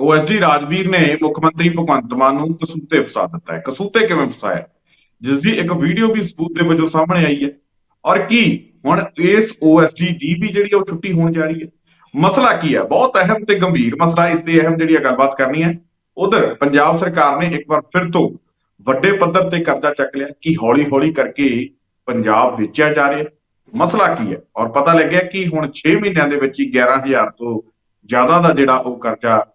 OSD Rajveer ਨੇ ਮੁੱਖ ਮੰਤਰੀ ਭਗਵੰਤ ਮਾਨ ਨੂੰ ਕਸੂਤੇ ਫਸਾ ਦਿੱਤਾ ਹੈ। ਕਸੂਤੇ ਕਿਵੇਂ ਫਸਾਇਆ? ਜਿਸ ਦੀ ਇੱਕ ਵੀਡੀਓ ਵੀ ਸਬੂਤ ਦੇ ਵਜੋਂ ਸਾਹਮਣੇ ਆਈ ਹੈ। ਔਰ ਕੀ? ਹੁਣ ਇਸ ਓਐਸਡੀ ਦੀ ਵੀ ਜਿਹੜੀ ਉਹ ਛੁੱਟੀ ਹੋਣ ਜਾ ਰਹੀ ਹੈ। ਮਸਲਾ ਕੀ ਹੈ? ਬਹੁਤ ਅਹਿਮ ਤੇ ਗੰਭੀਰ ਮਸਲਾ ਇਸ ਤੇ ਅਹਿਮ ਜਿਹੜੀ ਗੱਲਬਾਤ ਕਰਨੀ ਹੈ। ਉਧਰ ਪੰਜਾਬ ਸਰਕਾਰ ਨੇ ਇੱਕ ਵਾਰ ਫਿਰ ਤੋਂ ਵੱਡੇ ਪੱਧਰ ਤੇ ਕਰਜ਼ਾ ਚੱਕ ਲਿਆ ਕਿ ਹੌਲੀ-ਹੌਲੀ ਕਰਕੇ ਪੰਜਾਬ ਵੇਚਿਆ ਜਾ ਰਿਹਾ ਮਸਲਾ ਕੀ ਹੈ? ਔਰ ਪਤਾ ਲੱਗਿਆ ਕਿ ਹੁਣ 6 ਮਹੀਨਿਆਂ ਦੇ ਵਿੱਚ ਹੀ 11000 ਤੋਂ ਜ਼ਿਆਦਾ ਦਾ ਜਿਹੜਾ ਉਹ ਕਰਜ਼ਾ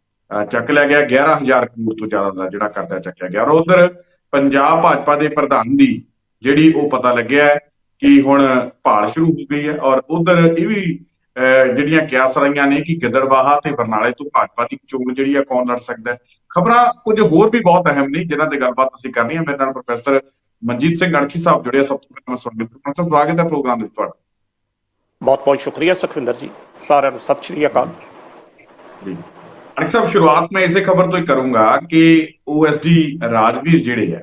ਚੱਕ ਲਿਆ ਗਿਆ 11000 ਕਰੋੜ ਤੋਂ ਜ਼ਿਆਦਾ ਦਾ ਜਿਹੜਾ ਕਰਜ਼ਾ ਚੱਕਿਆ ਗਿਆ। ਔਰ ਉਧਰ ਪੰਜਾਬ ਭਾਜਪਾ ਦੇ ਪ੍ਰਧਾਨ ਦੀ ਜਿਹੜੀ ਉਹ ਪਤਾ ਲੱਗਿਆ ਹੈ ਕਿ ਹੁਣ ਭਾਲ ਸ਼ੁਰੂ ਹੋ ਗਈ ਹੈ। ਔਰ ਉਧਰ ਇਹ ਵੀ ਜਿਹੜੀਆਂ ਕਿਆਸ ਰਹੀਆਂ ਨੇ ਕਿ ਗਿੱਦੜਬਾਹਾ ਤੇ ਬਰਨਾਲੇ ਤੋਂ ਭਾਜਪਾ ਦੀ ਚੋਣ ਜਿਹੜੀ ਆ ਕੌਣ ਲੜ ਸਕਦਾ ਖਬਰਾਂ ਕੁਝ ਹੋਰ ਵੀ ਬਹੁਤ ਅਹਿਮ ਨੇ ਜਿਨ੍ਹਾਂ ਤੇ ਗੱਲਬਾਤ ਅਸੀਂ ਕਰਨੀ ਹੈ ਮੇਰੇ ਨਾਲ ਪ੍ਰੋਫੈਸਰ ਮਨਜੀਤ ਸਿੰਘ ਅਣਖੀ ਸਾਹਿਬ ਜੁੜੇ ਆ, ਸਭ ਤੋਂ ਪਹਿਲਾਂ ਸੁਣਦੇ ਪ੍ਰੋਫੈਸਰ ਸਵਾਗਤ ਹੈ ਪ੍ਰੋਗਰਾਮ ਵਿੱਚ ਤੁਹਾਡਾ। ਬਹੁਤ ਬਹੁਤ ਸ਼ੁਕਰੀਆ ਸੁਖਵਿੰਦਰ ਜੀ। ਸਾਰਿਆਂ ਨੂੰ ਸਤਿ ਸ਼੍ਰੀ ਅਕਾਲ। ਜੀ। ਅਣਖ ਸਾਹਿਬ, ਸ਼ੁਰੂਆਤ ਮੈਂ ਇਸੇ ਖਬਰ ਤੋਂ ਹੀ ਕਰੂੰਗਾ ਕਿ ਓਐਸਡੀ ਰਾਜਵੀਰ ਜਿਹੜੇ ਹੈ,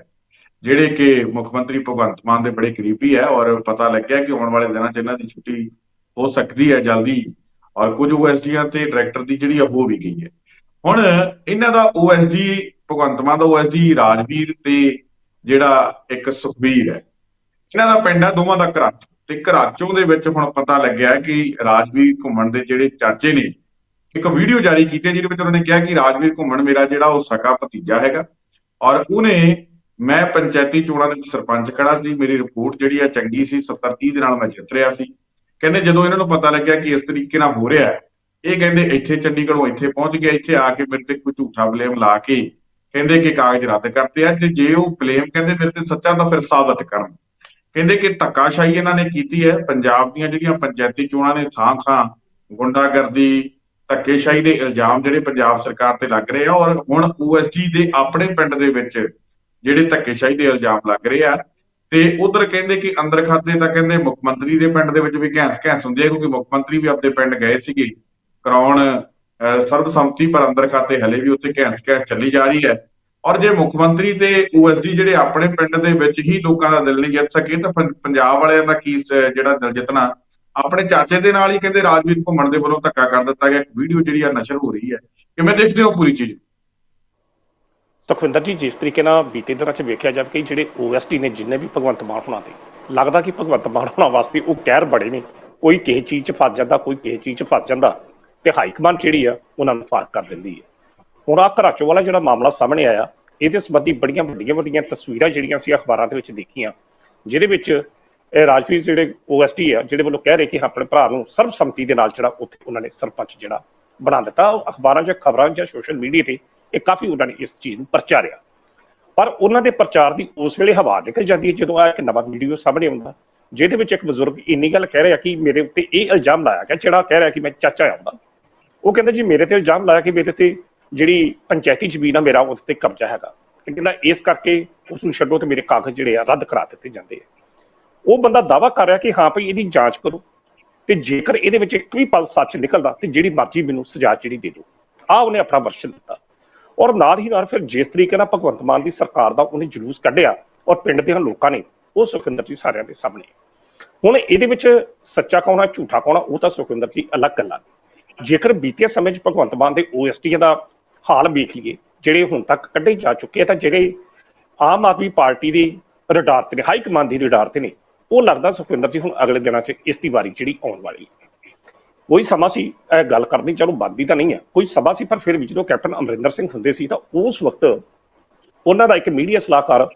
ਜਿਹੜੇ ਕਿ ਮੁੱਖ ਮੰਤਰੀ ਭਗਵੰਤ ਮਾਨ ਦੇ ਬੜੇ ਕਰੀਬੀ ਹੈ ਔਰ ਪਤਾ ਲੱਗਿਆ ਕਿ ਆਉਣ ਵਾਲੇ ਦਿਨਾਂ 'ਚ ਇਹਨਾਂ ਦੀ ਛੁੱਟੀ ਹੋ ਸਕਦੀ ਹੈ ਜਲਦੀ ਔਰ ਕੁਝ ਓਐਸਡੀਆਂ ਤੇ ਡਾਇਰੈਕਟਰ ਦੀ ਜਿਹੜੀ ਆ ਹੋ ਵੀ ਗਈ ਹੈ। ਹੁਣ ਇਹਨਾਂ ਦਾ ਓਐਸਡੀ ਭਗਵੰਤ ਮਾਨ ਦਾ ਓਐਸਡੀ ਰਾਜਵੀਰ ਤੇ ਜਿਹੜਾ ਇੱਕ ਸੁਖਬੀਰ ਹੈ, ਇਹਨਾਂ ਦਾ ਪਿੰਡ ਹੈ ਦੋਵਾਂ ਦਾ ਘਰਾਚੋਂ ਤੇ ਘਰਾਚੋਂ ਦੇ ਵਿੱਚ ਹੁਣ ਪਤਾ ਲੱਗਿਆ ਕਿ ਰਾਜਵੀਰ ਘੁੰਮਣ ਦੇ ਜਿਹੜੇ ਚਾਚੇ ਨੇ ਇੱਕ ਵੀਡੀਓ ਜਾਰੀ ਕੀਤੀ ਹੈ, ਜਿਹਦੇ ਵਿੱਚ ਉਹਨਾਂ ਨੇ ਕਿਹਾ ਕਿ ਰਾਜਵੀਰ ਘੁੰਮਣ ਮੇਰਾ ਜਿਹੜਾ ਉਹ ਸਕਾ ਭਤੀਜਾ ਹੈਗਾ। ਔਰ ਉਹਨੇ ਮੈਂ ਪੰਚਾਇਤੀ ਚੋਣਾਂ ਦੇ ਵਿੱਚ ਸਰਪੰਚ ਖੜਾ ਸੀ, ਮੇਰੀ ਰਿਪੋਰਟ ਜਿਹੜੀ ਆ ਚੰਗੀ ਸੀ 70 30 ਦੇ ਨਾਲ ਮੈਂ ਜਿੱਤ ਰਿਹਾ ਸੀ। ਕਹਿੰਦੇ ਜਦੋਂ ਇਹਨਾਂ ਨੂੰ ਪਤਾ ਲੱਗਿਆ ਕਿ ਇਸ ਤਰੀਕੇ ਨਾਲ ਹੋ ਰਿਹਾ ਇਹ ਕਹਿੰਦੇ ਇੱਥੇ ਚੰਡੀਗੜ੍ਹੋਂ ਇੱਥੇ ਪਹੁੰਚ ਗਿਆ ਇੱਥੇ ਆ ਕੇ ਮੇਰੇ ਤੇ ਕੋਈ ਝੂਠਾ ਬਲੇਮ ਲਾ ਕੇ ਕਹਿੰਦੇ ਕਿ ਕਾਗਜ਼ ਰੱਦ ਕਰਤੇ ਆ, ਤੇ ਜੇ ਉਹ ਬਲੇਮ ਕਹਿੰਦੇ ਮੇਰੇ ਤੇ ਸੱਚਾ ਤਾਂ ਫਿਰ ਸਾਬਤ ਕਰਨ। ਕਹਿੰਦੇ ਕਿ ਧੱਕਾਸ਼ਾਹੀ ਇਹਨਾਂ ਨੇ ਕੀਤੀ ਹੈ, ਪੰਜਾਬ ਦੀਆਂ ਜਿਹੜੀਆਂ ਪੰਚਾਇਤੀ ਚੋਣਾਂ ਨੇ ਥਾਂ ਥਾਂ ਗੁੰਡਾਗਰਦੀ ਧੱਕੇਸ਼ਾਹੀ ਦੇ ਇਲਜ਼ਾਮ ਜਿਹੜੇ ਪੰਜਾਬ ਸਰਕਾਰ ਤੇ ਲੱਗ ਰਹੇ ਆ ਔਰ ਹੁਣ ਓਐਸਡੀ ਦੇ ਆਪਣੇ ਪਿੰਡ ਦੇ ਵਿੱਚ ਜਿਹੜੇ ਧੱਕੇਸ਼ਾਹੀ ਦੇ ਇਲਜ਼ਾਮ ਲੱਗ ਰਹੇ ਆ ਤੇ ਉਧਰ ਕਹਿੰਦੇ ਕਿ ਅੰਦਰ ਖਾਤੇ ਤਾਂ ਕਹਿੰਦੇ ਮੁੱਖ ਮੰਤਰੀ ਦੇ ਪਿੰਡ ਦੇ ਵਿੱਚ ਵੀ ਘੈਂਸ ਘੈਂਸ ਹੁੰਦੀ ਹੈ ਕਿਉਂਕਿ ਮੁੱਖ ਮੰਤਰੀ ਵੀ ਆਪਣੇ ਪਿੰਡ ਗਏ ਸੀਗੇ ਕਰਾਉਣ ਸਰਬਸੰਮਤੀ ਪਰ ਅੰਦਰ ਖਾਤੇ ਹਲੇ ਵੀ ਉੱਥੇ ਘੈਂਸ ਘੈਂਸ ਚੱਲੀ ਜਾ ਰਹੀ ਹੈ ਔਰ ਜੇ ਮੁੱਖ ਮੰਤਰੀ ਤੇ ਓਐਸਡੀ ਜਿਹੜੇ ਆਪਣੇ ਪਿੰਡ ਦੇ ਵਿੱਚ ਹੀ ਲੋਕਾਂ ਦਾ ਦਿਲ ਨਹੀਂ ਜਿੱਤ ਸਕੇ ਤਾਂ ਪੰਜਾਬ ਵਾਲਿਆਂ ਦਾ ਕੀ ਜਿਹੜਾ ਦਿਲ ਜਿੱਤਣਾ ਆਪਣੇ ਚਾਚੇ ਦੇ ਨਾਲ ਹੀ ਕਹਿੰਦੇ ਰਾਜਵੀਰ ਘੁੰਮਣ ਦੇ ਵੱਲੋਂ ਧੱਕਾ ਕਰ ਦਿੱਤਾ ਗਿਆ। ਇੱਕ ਵੀਡੀਓ ਜਿਹੜੀ ਆ ਨਸ਼ਰ ਹੋ ਰਹੀ ਹੈ। ਕਿਵੇਂ ਦੇਖਦੇ ਹੋ ਪੂਰੀ ਚੀਜ਼? ਸੁਖਵਿੰਦਰ ਜੀ, ਜਿਸ ਤਰੀਕੇ ਨਾਲ ਬੀਤੇ ਦਿਨਾਂ 'ਚ ਵੇਖਿਆ ਜਾਵੇ ਕਿ ਜਿਹੜੇ ਓਐਸਟੀ ਨੇ, ਜਿੰਨੇ ਵੀ ਭਗਵੰਤ ਮਾਨ ਹੋਣਾ ਤੇ, ਲੱਗਦਾ ਕਿ ਭਗਵੰਤ ਮਾਨ ਹੋਣਾ ਵਾਸਤੇ ਉਹ ਕਹਿਰ ਬੜੇ ਨੇ। ਕੋਈ ਕਿਸੇ ਚੀਜ਼ 'ਚ ਫਸ ਜਾਂਦਾ, ਕੋਈ ਕਿਸੇ ਚੀਜ਼ 'ਚ ਫਸ ਜਾਂਦਾ ਤੇ ਹਾਈ ਕਮਾਂਡ ਜਿਹੜੀ ਆ, ਉਹਨਾਂ ਨੂੰ ਫਾਰਕ ਕਰ ਦਿੰਦੀ ਹੈ। ਹੁਣ ਆ ਘਰਾਚੋ ਵਾਲਾ ਜਿਹੜਾ ਮਾਮਲਾ ਸਾਹਮਣੇ ਆਇਆ, ਇਹਦੇ ਸੰਬੰਧੀ ਬੜੀਆਂ ਵੱਡੀਆਂ ਵੱਡੀਆਂ ਤਸਵੀਰਾਂ ਜਿਹੜੀਆਂ ਸੀ ਅਖਬਾਰਾਂ ਦੇ ਵਿੱਚ ਦੇਖੀਆਂ, ਜਿਹਦੇ ਵਿੱਚ ਇਹ ਰਾਜਵੀਰ ਜਿਹੜੇ ਓਐਸਟੀ ਆ, ਜਿਹੜੇ ਵੱਲੋਂ ਕਹਿ ਰਹੇ ਕਿ ਆਪਣੇ ਭਰਾ ਨੂੰ ਸਰਬਸੰਮਤੀ ਦੇ ਨਾਲ ਜਿਹੜਾ ਉੱਥੇ ਉਹਨਾਂ ਨੇ ਸਰਪੰਚ ਜਿਹੜਾ ਬਣਾ ਦਿੱਤਾ, ਉਹ ਅਖਬਾਰਾਂ 'ਚ, ਖਬਰਾਂ ਜਾਂ ਸੋਸ਼ਲ ਮੀਡੀਆ ਤੇ ਇਹ ਕਾਫੀ ਉਹਨਾਂ ਨੇ ਇਸ ਚੀਜ਼ ਨੂੰ ਪ੍ਰਚਾਰਿਆ ਪਰ ਉਹਨਾਂ ਦੇ ਪ੍ਰਚਾਰ ਦੀ ਉਸ ਵੇਲੇ ਹਵਾ ਨਿਕਲ ਜਾਂਦੀ ਹੈ ਜਦੋਂ ਆ ਇੱਕ ਨਵਾਂ ਵੀਡੀਓ ਸਾਹਮਣੇ ਆਉਂਦਾ, ਜਿਹਦੇ ਵਿੱਚ ਇੱਕ ਬਜ਼ੁਰਗ ਇੰਨੀ ਗੱਲ ਕਹਿ ਰਿਹਾ ਕਿ ਮੇਰੇ ਉੱਤੇ ਇਹ ਇਲਜ਼ਾਮ ਲਾਇਆ ਗਿਆ, ਜਿਹੜਾ ਕਹਿ ਰਿਹਾ ਕਿ ਮੈਂ ਚਾਚਾ ਆਉਂਦਾ ਉਹ ਕਹਿੰਦਾ ਜੀ ਮੇਰੇ ਤੇ ਇਲਜ਼ਾਮ ਲਾਇਆ ਕਿ ਮੇਰੇ ਤੇ ਜਿਹੜੀ ਪੰਚਾਇਤੀ ਜ਼ਮੀਨ ਆ ਮੇਰਾ ਉਹਦੇ ਤੇ ਕਬਜ਼ਾ ਹੈਗਾ। ਤੇ ਕਹਿੰਦਾ ਇਸ ਕਰਕੇ ਉਸ ਨੂੰ ਛੱਡੋ ਤੇ ਮੇਰੇ ਕਾਗਜ਼ ਜਿਹੜੇ ਆ ਰੱਦ ਕਰਾ ਦਿੱਤੇ ਜਾਂਦੇ ਆ। ਉਹ ਬੰਦਾ ਦਾਵਾ ਕਰ ਰਿਹਾ ਕਿ ਹਾਂ ਭਈ ਇਹਦੀ ਜਾਂਚ ਕਰੋ ਤੇ ਜੇਕਰ ਇਹਦੇ ਵਿੱਚ ਇੱਕ ਵੀ ਪਲ ਸੱਚ ਨਿਕਲਦਾ ਤੇ ਜਿਹੜੀ ਮਰਜ਼ੀ ਮੈਨੂੰ ਸਜ਼ਾ ਜਿਹੜੀ ਦੇ ਦਿਓ। ਆ ਉਹਨੇ ਆਪਣਾ ਵਰਸ਼ਨ ਦਿੱਤਾ। ਔਰ ਨਾਲ ਹੀ ਨਾਲ ਫਿਰ ਜਿਸ ਤਰੀਕੇ ਨਾਲ ਭਗਵੰਤ ਮਾਨ ਦੀ ਸਰਕਾਰ ਦਾ ਉਹਨੇ ਜਲੂਸ ਕੱਢਿਆ ਔਰ ਪਿੰਡ ਦੇ ਲੋਕਾਂ ਨੇ ਉਹ ਸੁਖਿੰਦਰ ਜੀ ਸਾਰਿਆਂ ਦੇ ਸਾਹਮਣੇ। ਹੁਣ ਇਹਦੇ ਵਿੱਚ ਸੱਚਾ ਕੌਣਾ ਝੂਠਾ ਕੌਣ ਉਹ ਤਾਂ ਸੁਖਿੰਦਰ ਜੀ ਅਲੱਗ ਗੱਲਾਂ ਨੇ। ਜੇਕਰ ਬੀਤੇ ਸਮੇਂ 'ਚ ਭਗਵੰਤ ਮਾਨ ਦੇ ਓਐਸਟੀ ਦਾ ਹਾਲ ਵੇਖ ਲਈਏ, ਜਿਹੜੇ ਹੁਣ ਤੱਕ ਕੱਢੇ ਜਾ ਚੁੱਕੇ ਆ ਤਾਂ ਜਿਹੜੇ ਆਮ ਆਦਮੀ ਪਾਰਟੀ ਦੀ ਰਡਾਰ ਤੇ ਨੇ, ਹਾਈ ਕਮਾਂਡ ਦੀ ਰਡਾਰ ਤੇ ਨੇ ਉਹ ਲੱਗਦਾ ਸੁਖਵਿੰਦਰ ਜੀ ਹੁਣ ਅਗਲੇ ਦਿਨਾਂ 'ਚ ਇਸ ਦੀ ਵਾਰੀ ਜਿਹੜੀ ਆਉਣ ਵਾਲੀ ਹੈ। ਕੋਈ ਸਮਾਂ ਸੀ, ਇਹ ਗੱਲ ਕਰਨੀ, ਚਲੋ ਬੰਦੀ ਤਾਂ ਨਹੀਂ ਹੈ। ਕੋਈ ਸਮਾਂ ਸੀ, ਪਰ ਫਿਰ ਵੀ ਜਦੋਂ ਕੈਪਟਨ ਅਮਰਿੰਦਰ ਸਿੰਘ ਹੁੰਦੇ ਸੀ ਤਾਂ ਉਸ ਵਕਤ ਉਹਨਾਂ ਦਾ ਇੱਕ ਮੀਡੀਆ ਸਲਾਹਕਾਰ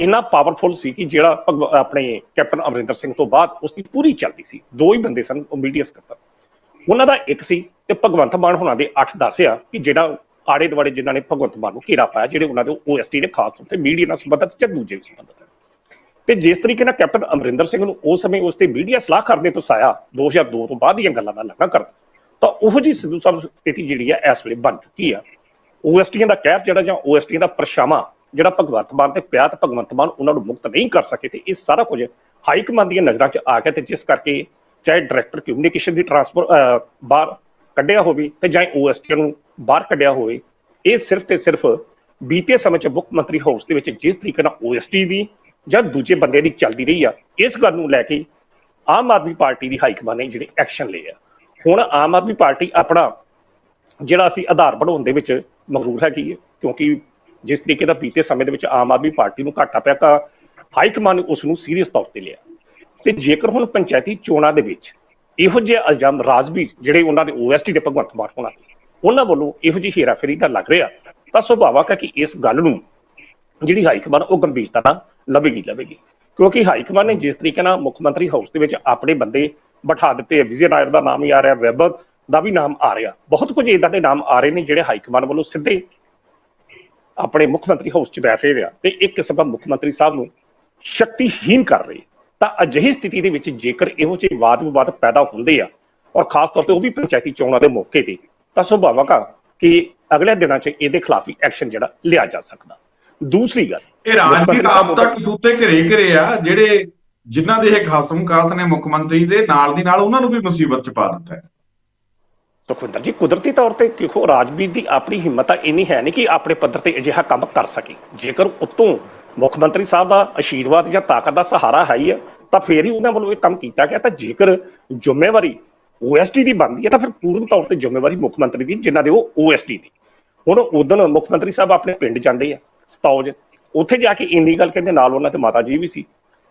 ਇੰਨਾ ਪਾਵਰਫੁਲ ਸੀ ਕਿ ਜਿਹੜਾ ਭਗਵ- ਆਪਣੇ ਕੈਪਟਨ ਅਮਰਿੰਦਰ ਸਿੰਘ ਤੋਂ ਬਾਅਦ ਉਸ ਦੀ ਪੂਰੀ ਚੱਲਦੀ ਸੀ। ਦੋ ਹੀ ਬੰਦੇ ਸਨ ਉਹ ਮੀਡੀਆ ਸਕੱਤਰ। ਉਹਨਾਂ ਦਾ ਇੱਕ ਸੀ ਤੇ ਭਗਵੰਤ ਮਾਨ ਹੋਣਾ ਦੇ 8-10 ਆ ਕਿ ਜਿਹੜਾ ਆੜੇ ਦੁਆੜੇ ਜਿਨ੍ਹਾਂ ਨੇ ਭਗਵੰਤ ਮਾਨ ਨੂੰ ਘੇਰਾ ਪਾਇਆ, ਜਿਹੜੇ ਉਹਨਾਂ ਦੇ ਓਐਸਟੀ ਨੇ ਖਾਸ ਤੌਰ ਤੇ ਮੀਡੀਆ ਨਾਲ ਸੰਬੰਧਿਤ ਜਾਂ ਦੂਜੇ ਵੀ ਸੰਬੰਧਿਤ। ਤੇ ਜਿਸ ਤਰੀਕੇ ਨਾਲ ਕੈਪਟਨ ਅਮਰਿੰਦਰ ਸਿੰਘ ਨੂੰ ਉਸ ਸਮੇਂ ਉਸ ਤੇ ਮੀਡੀਆ ਸਲਾਹਕਾਰ ਦੇ ਪਸਾਇਆ 2002 ਤੋਂ ਬਾਅਦ ਦੀਆਂ ਗੱਲਾਂ ਦਾ ਲੱਗਾ ਕਰ ਤਾਂ ਉਹੋ ਜੀ ਸਿੱਧੂ ਸਾਹਿਬ ਸਥਿਤੀ ਜਿਹੜੀ ਹੈ ਇਸ ਵੇਲੇ ਬਣ ਚੁੱਕੀ ਆ। ਓਐਸਟੀਆਂ ਦਾ ਕਹਿਰ ਜਿਹੜਾ ਜਾਂ ਓਐਸਟੀਆਂ ਦਾ ਪਰਛਾਵਾਂ ਜਿਹੜਾ ਭਗਵੰਤ ਮਾਨ ਤੇ ਪਿਆ ਤੇ ਭਗਵੰਤ ਮਾਨ ਉਹਨਾਂ ਨੂੰ ਮੁਕਤ ਨਹੀਂ ਕਰ ਸਕੇ ਤੇ ਇਹ ਸਾਰਾ ਕੁਝ ਹਾਈ ਕਮਾਂਡ ਦੀਆਂ ਨਜ਼ਰਾਂ 'ਚ ਆ ਗਿਆ ਤੇ ਜਿਸ ਕਰਕੇ ਚਾਹੇ ਡਾਇਰੈਕਟਰ ਕਮਿਊਨੀਕੇਸ਼ਨ ਦੀ ਟਰਾਂਸਫਰ ਬਾਹਰ ਕੱਢਿਆ ਹੋਵੇ ਤੇ ਜਾਂ ਓਐਸਟੀ ਨੂੰ ਬਾਹਰ ਕੱਢਿਆ ਹੋਵੇ, ਇਹ ਸਿਰਫ ਤੇ ਸਿਰਫ ਬੀਤੇ ਸਮੇਂ 'ਚ ਮੁੱਖ ਮੰਤਰੀ ਹਾਊਸ ਦੇ ਵਿੱਚ ਜਿਸ ਤਰੀਕੇ ਨਾਲ ਓਐਸਟੀ ਦੀ ਜਾਂ ਦੂਜੇ ਬੰਦੇ ਦੀ ਚੱਲਦੀ ਰਹੀ ਆ, ਇਸ ਗੱਲ ਨੂੰ ਲੈ ਕੇ ਆਮ ਆਦਮੀ ਪਾਰਟੀ ਦੀ ਹਾਈ ਕਮਾਂਡ ਨੇ ਜਿਹੜੇ ਐਕਸ਼ਨ ਲਏ ਆ। ਹੁਣ ਆਮ ਆਦਮੀ ਪਾਰਟੀ ਆਪਣਾ ਜਿਹੜਾ ਅਸੀਂ ਆਧਾਰ ਬਣਾਉਣ ਦੇ ਵਿੱਚ ਮਗਰੂਰ ਹੈਗੀ ਹੈ ਕਿਉਂਕਿ ਜਿਸ ਤਰੀਕੇ ਦਾ ਬੀਤੇ ਸਮੇਂ ਦੇ ਵਿੱਚ ਆਮ ਆਦਮੀ ਪਾਰਟੀ ਨੂੰ ਘਾਟਾ ਪਿਆ, ਤਾਂ ਹਾਈ ਕਮਾਂਡ ਨੇ ਉਸ ਨੂੰ ਸੀਰੀਅਸ ਤੌਰ ਤੇ ਲਿਆ। ਤੇ ਜੇਕਰ ਹੁਣ ਪੰਚਾਇਤੀ ਚੋਣਾਂ ਦੇ ਵਿੱਚ ਇਹੋ ਜਿਹੇ ਇਲਜ਼ਾਮ ਰਾਜਵੀਰ, ਜਿਹੜੇ ਉਹਨਾਂ ਦੇ ਓਐਸਟੀ ਦੇ ਭਗਵੰਤ ਮਾਨ ਹੋਣਾ ਉਹਨਾਂ ਵੱਲੋਂ ਇਹੋ ਜਿਹੀ ਹੇਰਾਫੇਰੀ ਦਾ ਲੱਗ ਰਿਹਾ, ਤਾਂ ਸੁਭਾਵਕ ਹੈ ਕਿ ਇਸ ਗੱਲ ਨੂੰ ਜਿਹੜੀ ਹਾਈ ਕਮਾਂਡ, ਉਹ ਗੰਭੀਰਤਾ ਨਾਲ ਲਵੇਗੀ ਲਵੇਗੀ ਕਿਉਂਕਿ ਹਾਈ ਕਮਾਂਡ ਨੇ ਜਿਸ ਤਰੀਕੇ ਨਾਲ ਮੁੱਖ ਮੰਤਰੀ ਹਾਊਸ ਦੇ ਵਿੱਚ ਆਪਣੇ ਬੰਦੇ ਬਿਠਾ ਦਿੱਤੇ ਵਿਜੇ ਨਾਇਰ ਦਾ ਨਾਮ ਹੀ ਆ ਰਿਹਾ ਵੈਬ ਦਾ ਵੀ ਨਾਮ ਆ ਰਿਹਾ। ਬਹੁਤ ਕੁਝ ਇਦਾਂ ਦੇ ਨਾਮ ਆ ਰਹੇ ਨੇ ਜਿਹੜੇ ਹਾਈ ਕਮਾਂਡ ਵੱਲੋਂ ਸਿੱਧੇ ਆਪਣੇ ਮੁੱਖ ਮੰਤਰੀ ਹਾਊਸ 'ਚ ਬੈਠ ਰਿਹਾ ਆ। ਤੇ ਇੱਕ ਕਿਸਮ ਦਾ ਮੁੱਖ ਮੰਤਰੀ ਸਾਹਿਬ ਨੂੰ ਸ਼ਕਤੀਹੀਨ ਕਰ ਰਹੇ। ਤਾਂ ਅਜਿਹੀ ਸਥਿਤੀ ਦੇ ਵਿੱਚ ਜੇਕਰ ਇਹੋ ਜਿਹੇ ਵਾਦ ਵਿਵਾਦ ਪੈਦਾ ਹੁੰਦੇ ਆ, ਔਰ ਖਾਸ ਤੌਰ ਤੇ ਉਹ ਵੀ ਪੰਚਾਇਤੀ ਚੋਣਾਂ ਦੇ ਮੌਕੇ ਤੇ, ਤਾਂ ਸੁਭਾਵਕ ਆ ਕਿ ਅਗਲੇ ਦਿਨਾਂ 'ਚ ਇਹਦੇ ਖਿਲਾਫ ਹੀ ਐਕਸ਼ਨ ਜਿਹੜਾ ਲਿਆ ਜਾ ਸਕਦਾ। ਦੂਸਰੀ ਗੱਲ ਇਹ ਰਾਜਵੀਰ ਆਪ ਤੱਕ ਸੂਤੇ ਘਰੇ ਘਰੇ ਆ, ਜਿਹੜੇ ਜਿਨ੍ਹਾਂ ਦੇ ਇਹ ਖਾਸਮ ਖਾਸ ਨੇ ਮੁੱਖ ਮੰਤਰੀ ਦੇ, ਨਾਲ ਦੀ ਨਾਲ ਉਹਨਾਂ ਨੂੰ ਵੀ ਮੁਸੀਬਤ ਚ ਪਾ ਦਿੱਤਾ ਹੈ। ਸੁਖਵਿੰਦਰ ਜੀ, ਕੁਦਰਤੀ ਤੌਰ ਤੇ ਦੇਖੋ ਰਾਜਵੀਰ ਦੀ ਆਪਣੀ ਹਿੰਮਤ ਇੰਨੀ ਹੈ ਨਹੀਂ ਕਿ ਆਪਣੇ ਪੱਧਰ ਤੇ ਅਜਿਹਾ ਕੰਮ ਕਰ ਸਕੇ। ਜੇਕਰ ਉਤੋਂ ਮੁੱਖ ਮੰਤਰੀ ਸਾਹਿਬ ਦਾ ਆਸ਼ੀਰਵਾਦ ਜਾਂ ਤਾਕਤ ਦਾ ਸਹਾਰਾ ਹੈ ਹੀ ਤਾਂ ਫੇਰ ਹੀ ਉਹਨਾਂ ਵੱਲੋਂ ਇਹ ਕੰਮ ਕੀਤਾ ਗਿਆ। ਤਾਂ ਜੇਕਰ ਜ਼ਿੰਮੇਵਾਰੀ ਓਐਸਟੀ ਦੀ ਬਣਦੀ ਹੈ, ਤਾਂ ਫਿਰ ਪੂਰਨ ਤੌਰ ਤੇ ਜ਼ਿੰਮੇਵਾਰੀ ਮੁੱਖ ਮੰਤਰੀ ਦੀ, ਜਿਨ੍ਹਾਂ ਦੇ ਉਹ ਓਐਸਟੀ ਦੀ। ਹੁਣ ਉਦੋਂ ਮੁੱਖ ਮੰਤਰੀ ਸਾਹਿਬ ਆਪਣੇ ਪਿੰਡ ਜਾਂਦੇ ਆ, ਸਤੌਜ ਉੱਥੇ ਜਾ ਕੇ ਇੰਨੀ ਗੱਲ ਕਹਿੰਦੇ ਨਾਲ ਉਹਨਾਂ ਦੇ ਮਾਤਾ ਜੀ ਵੀ ਸੀ।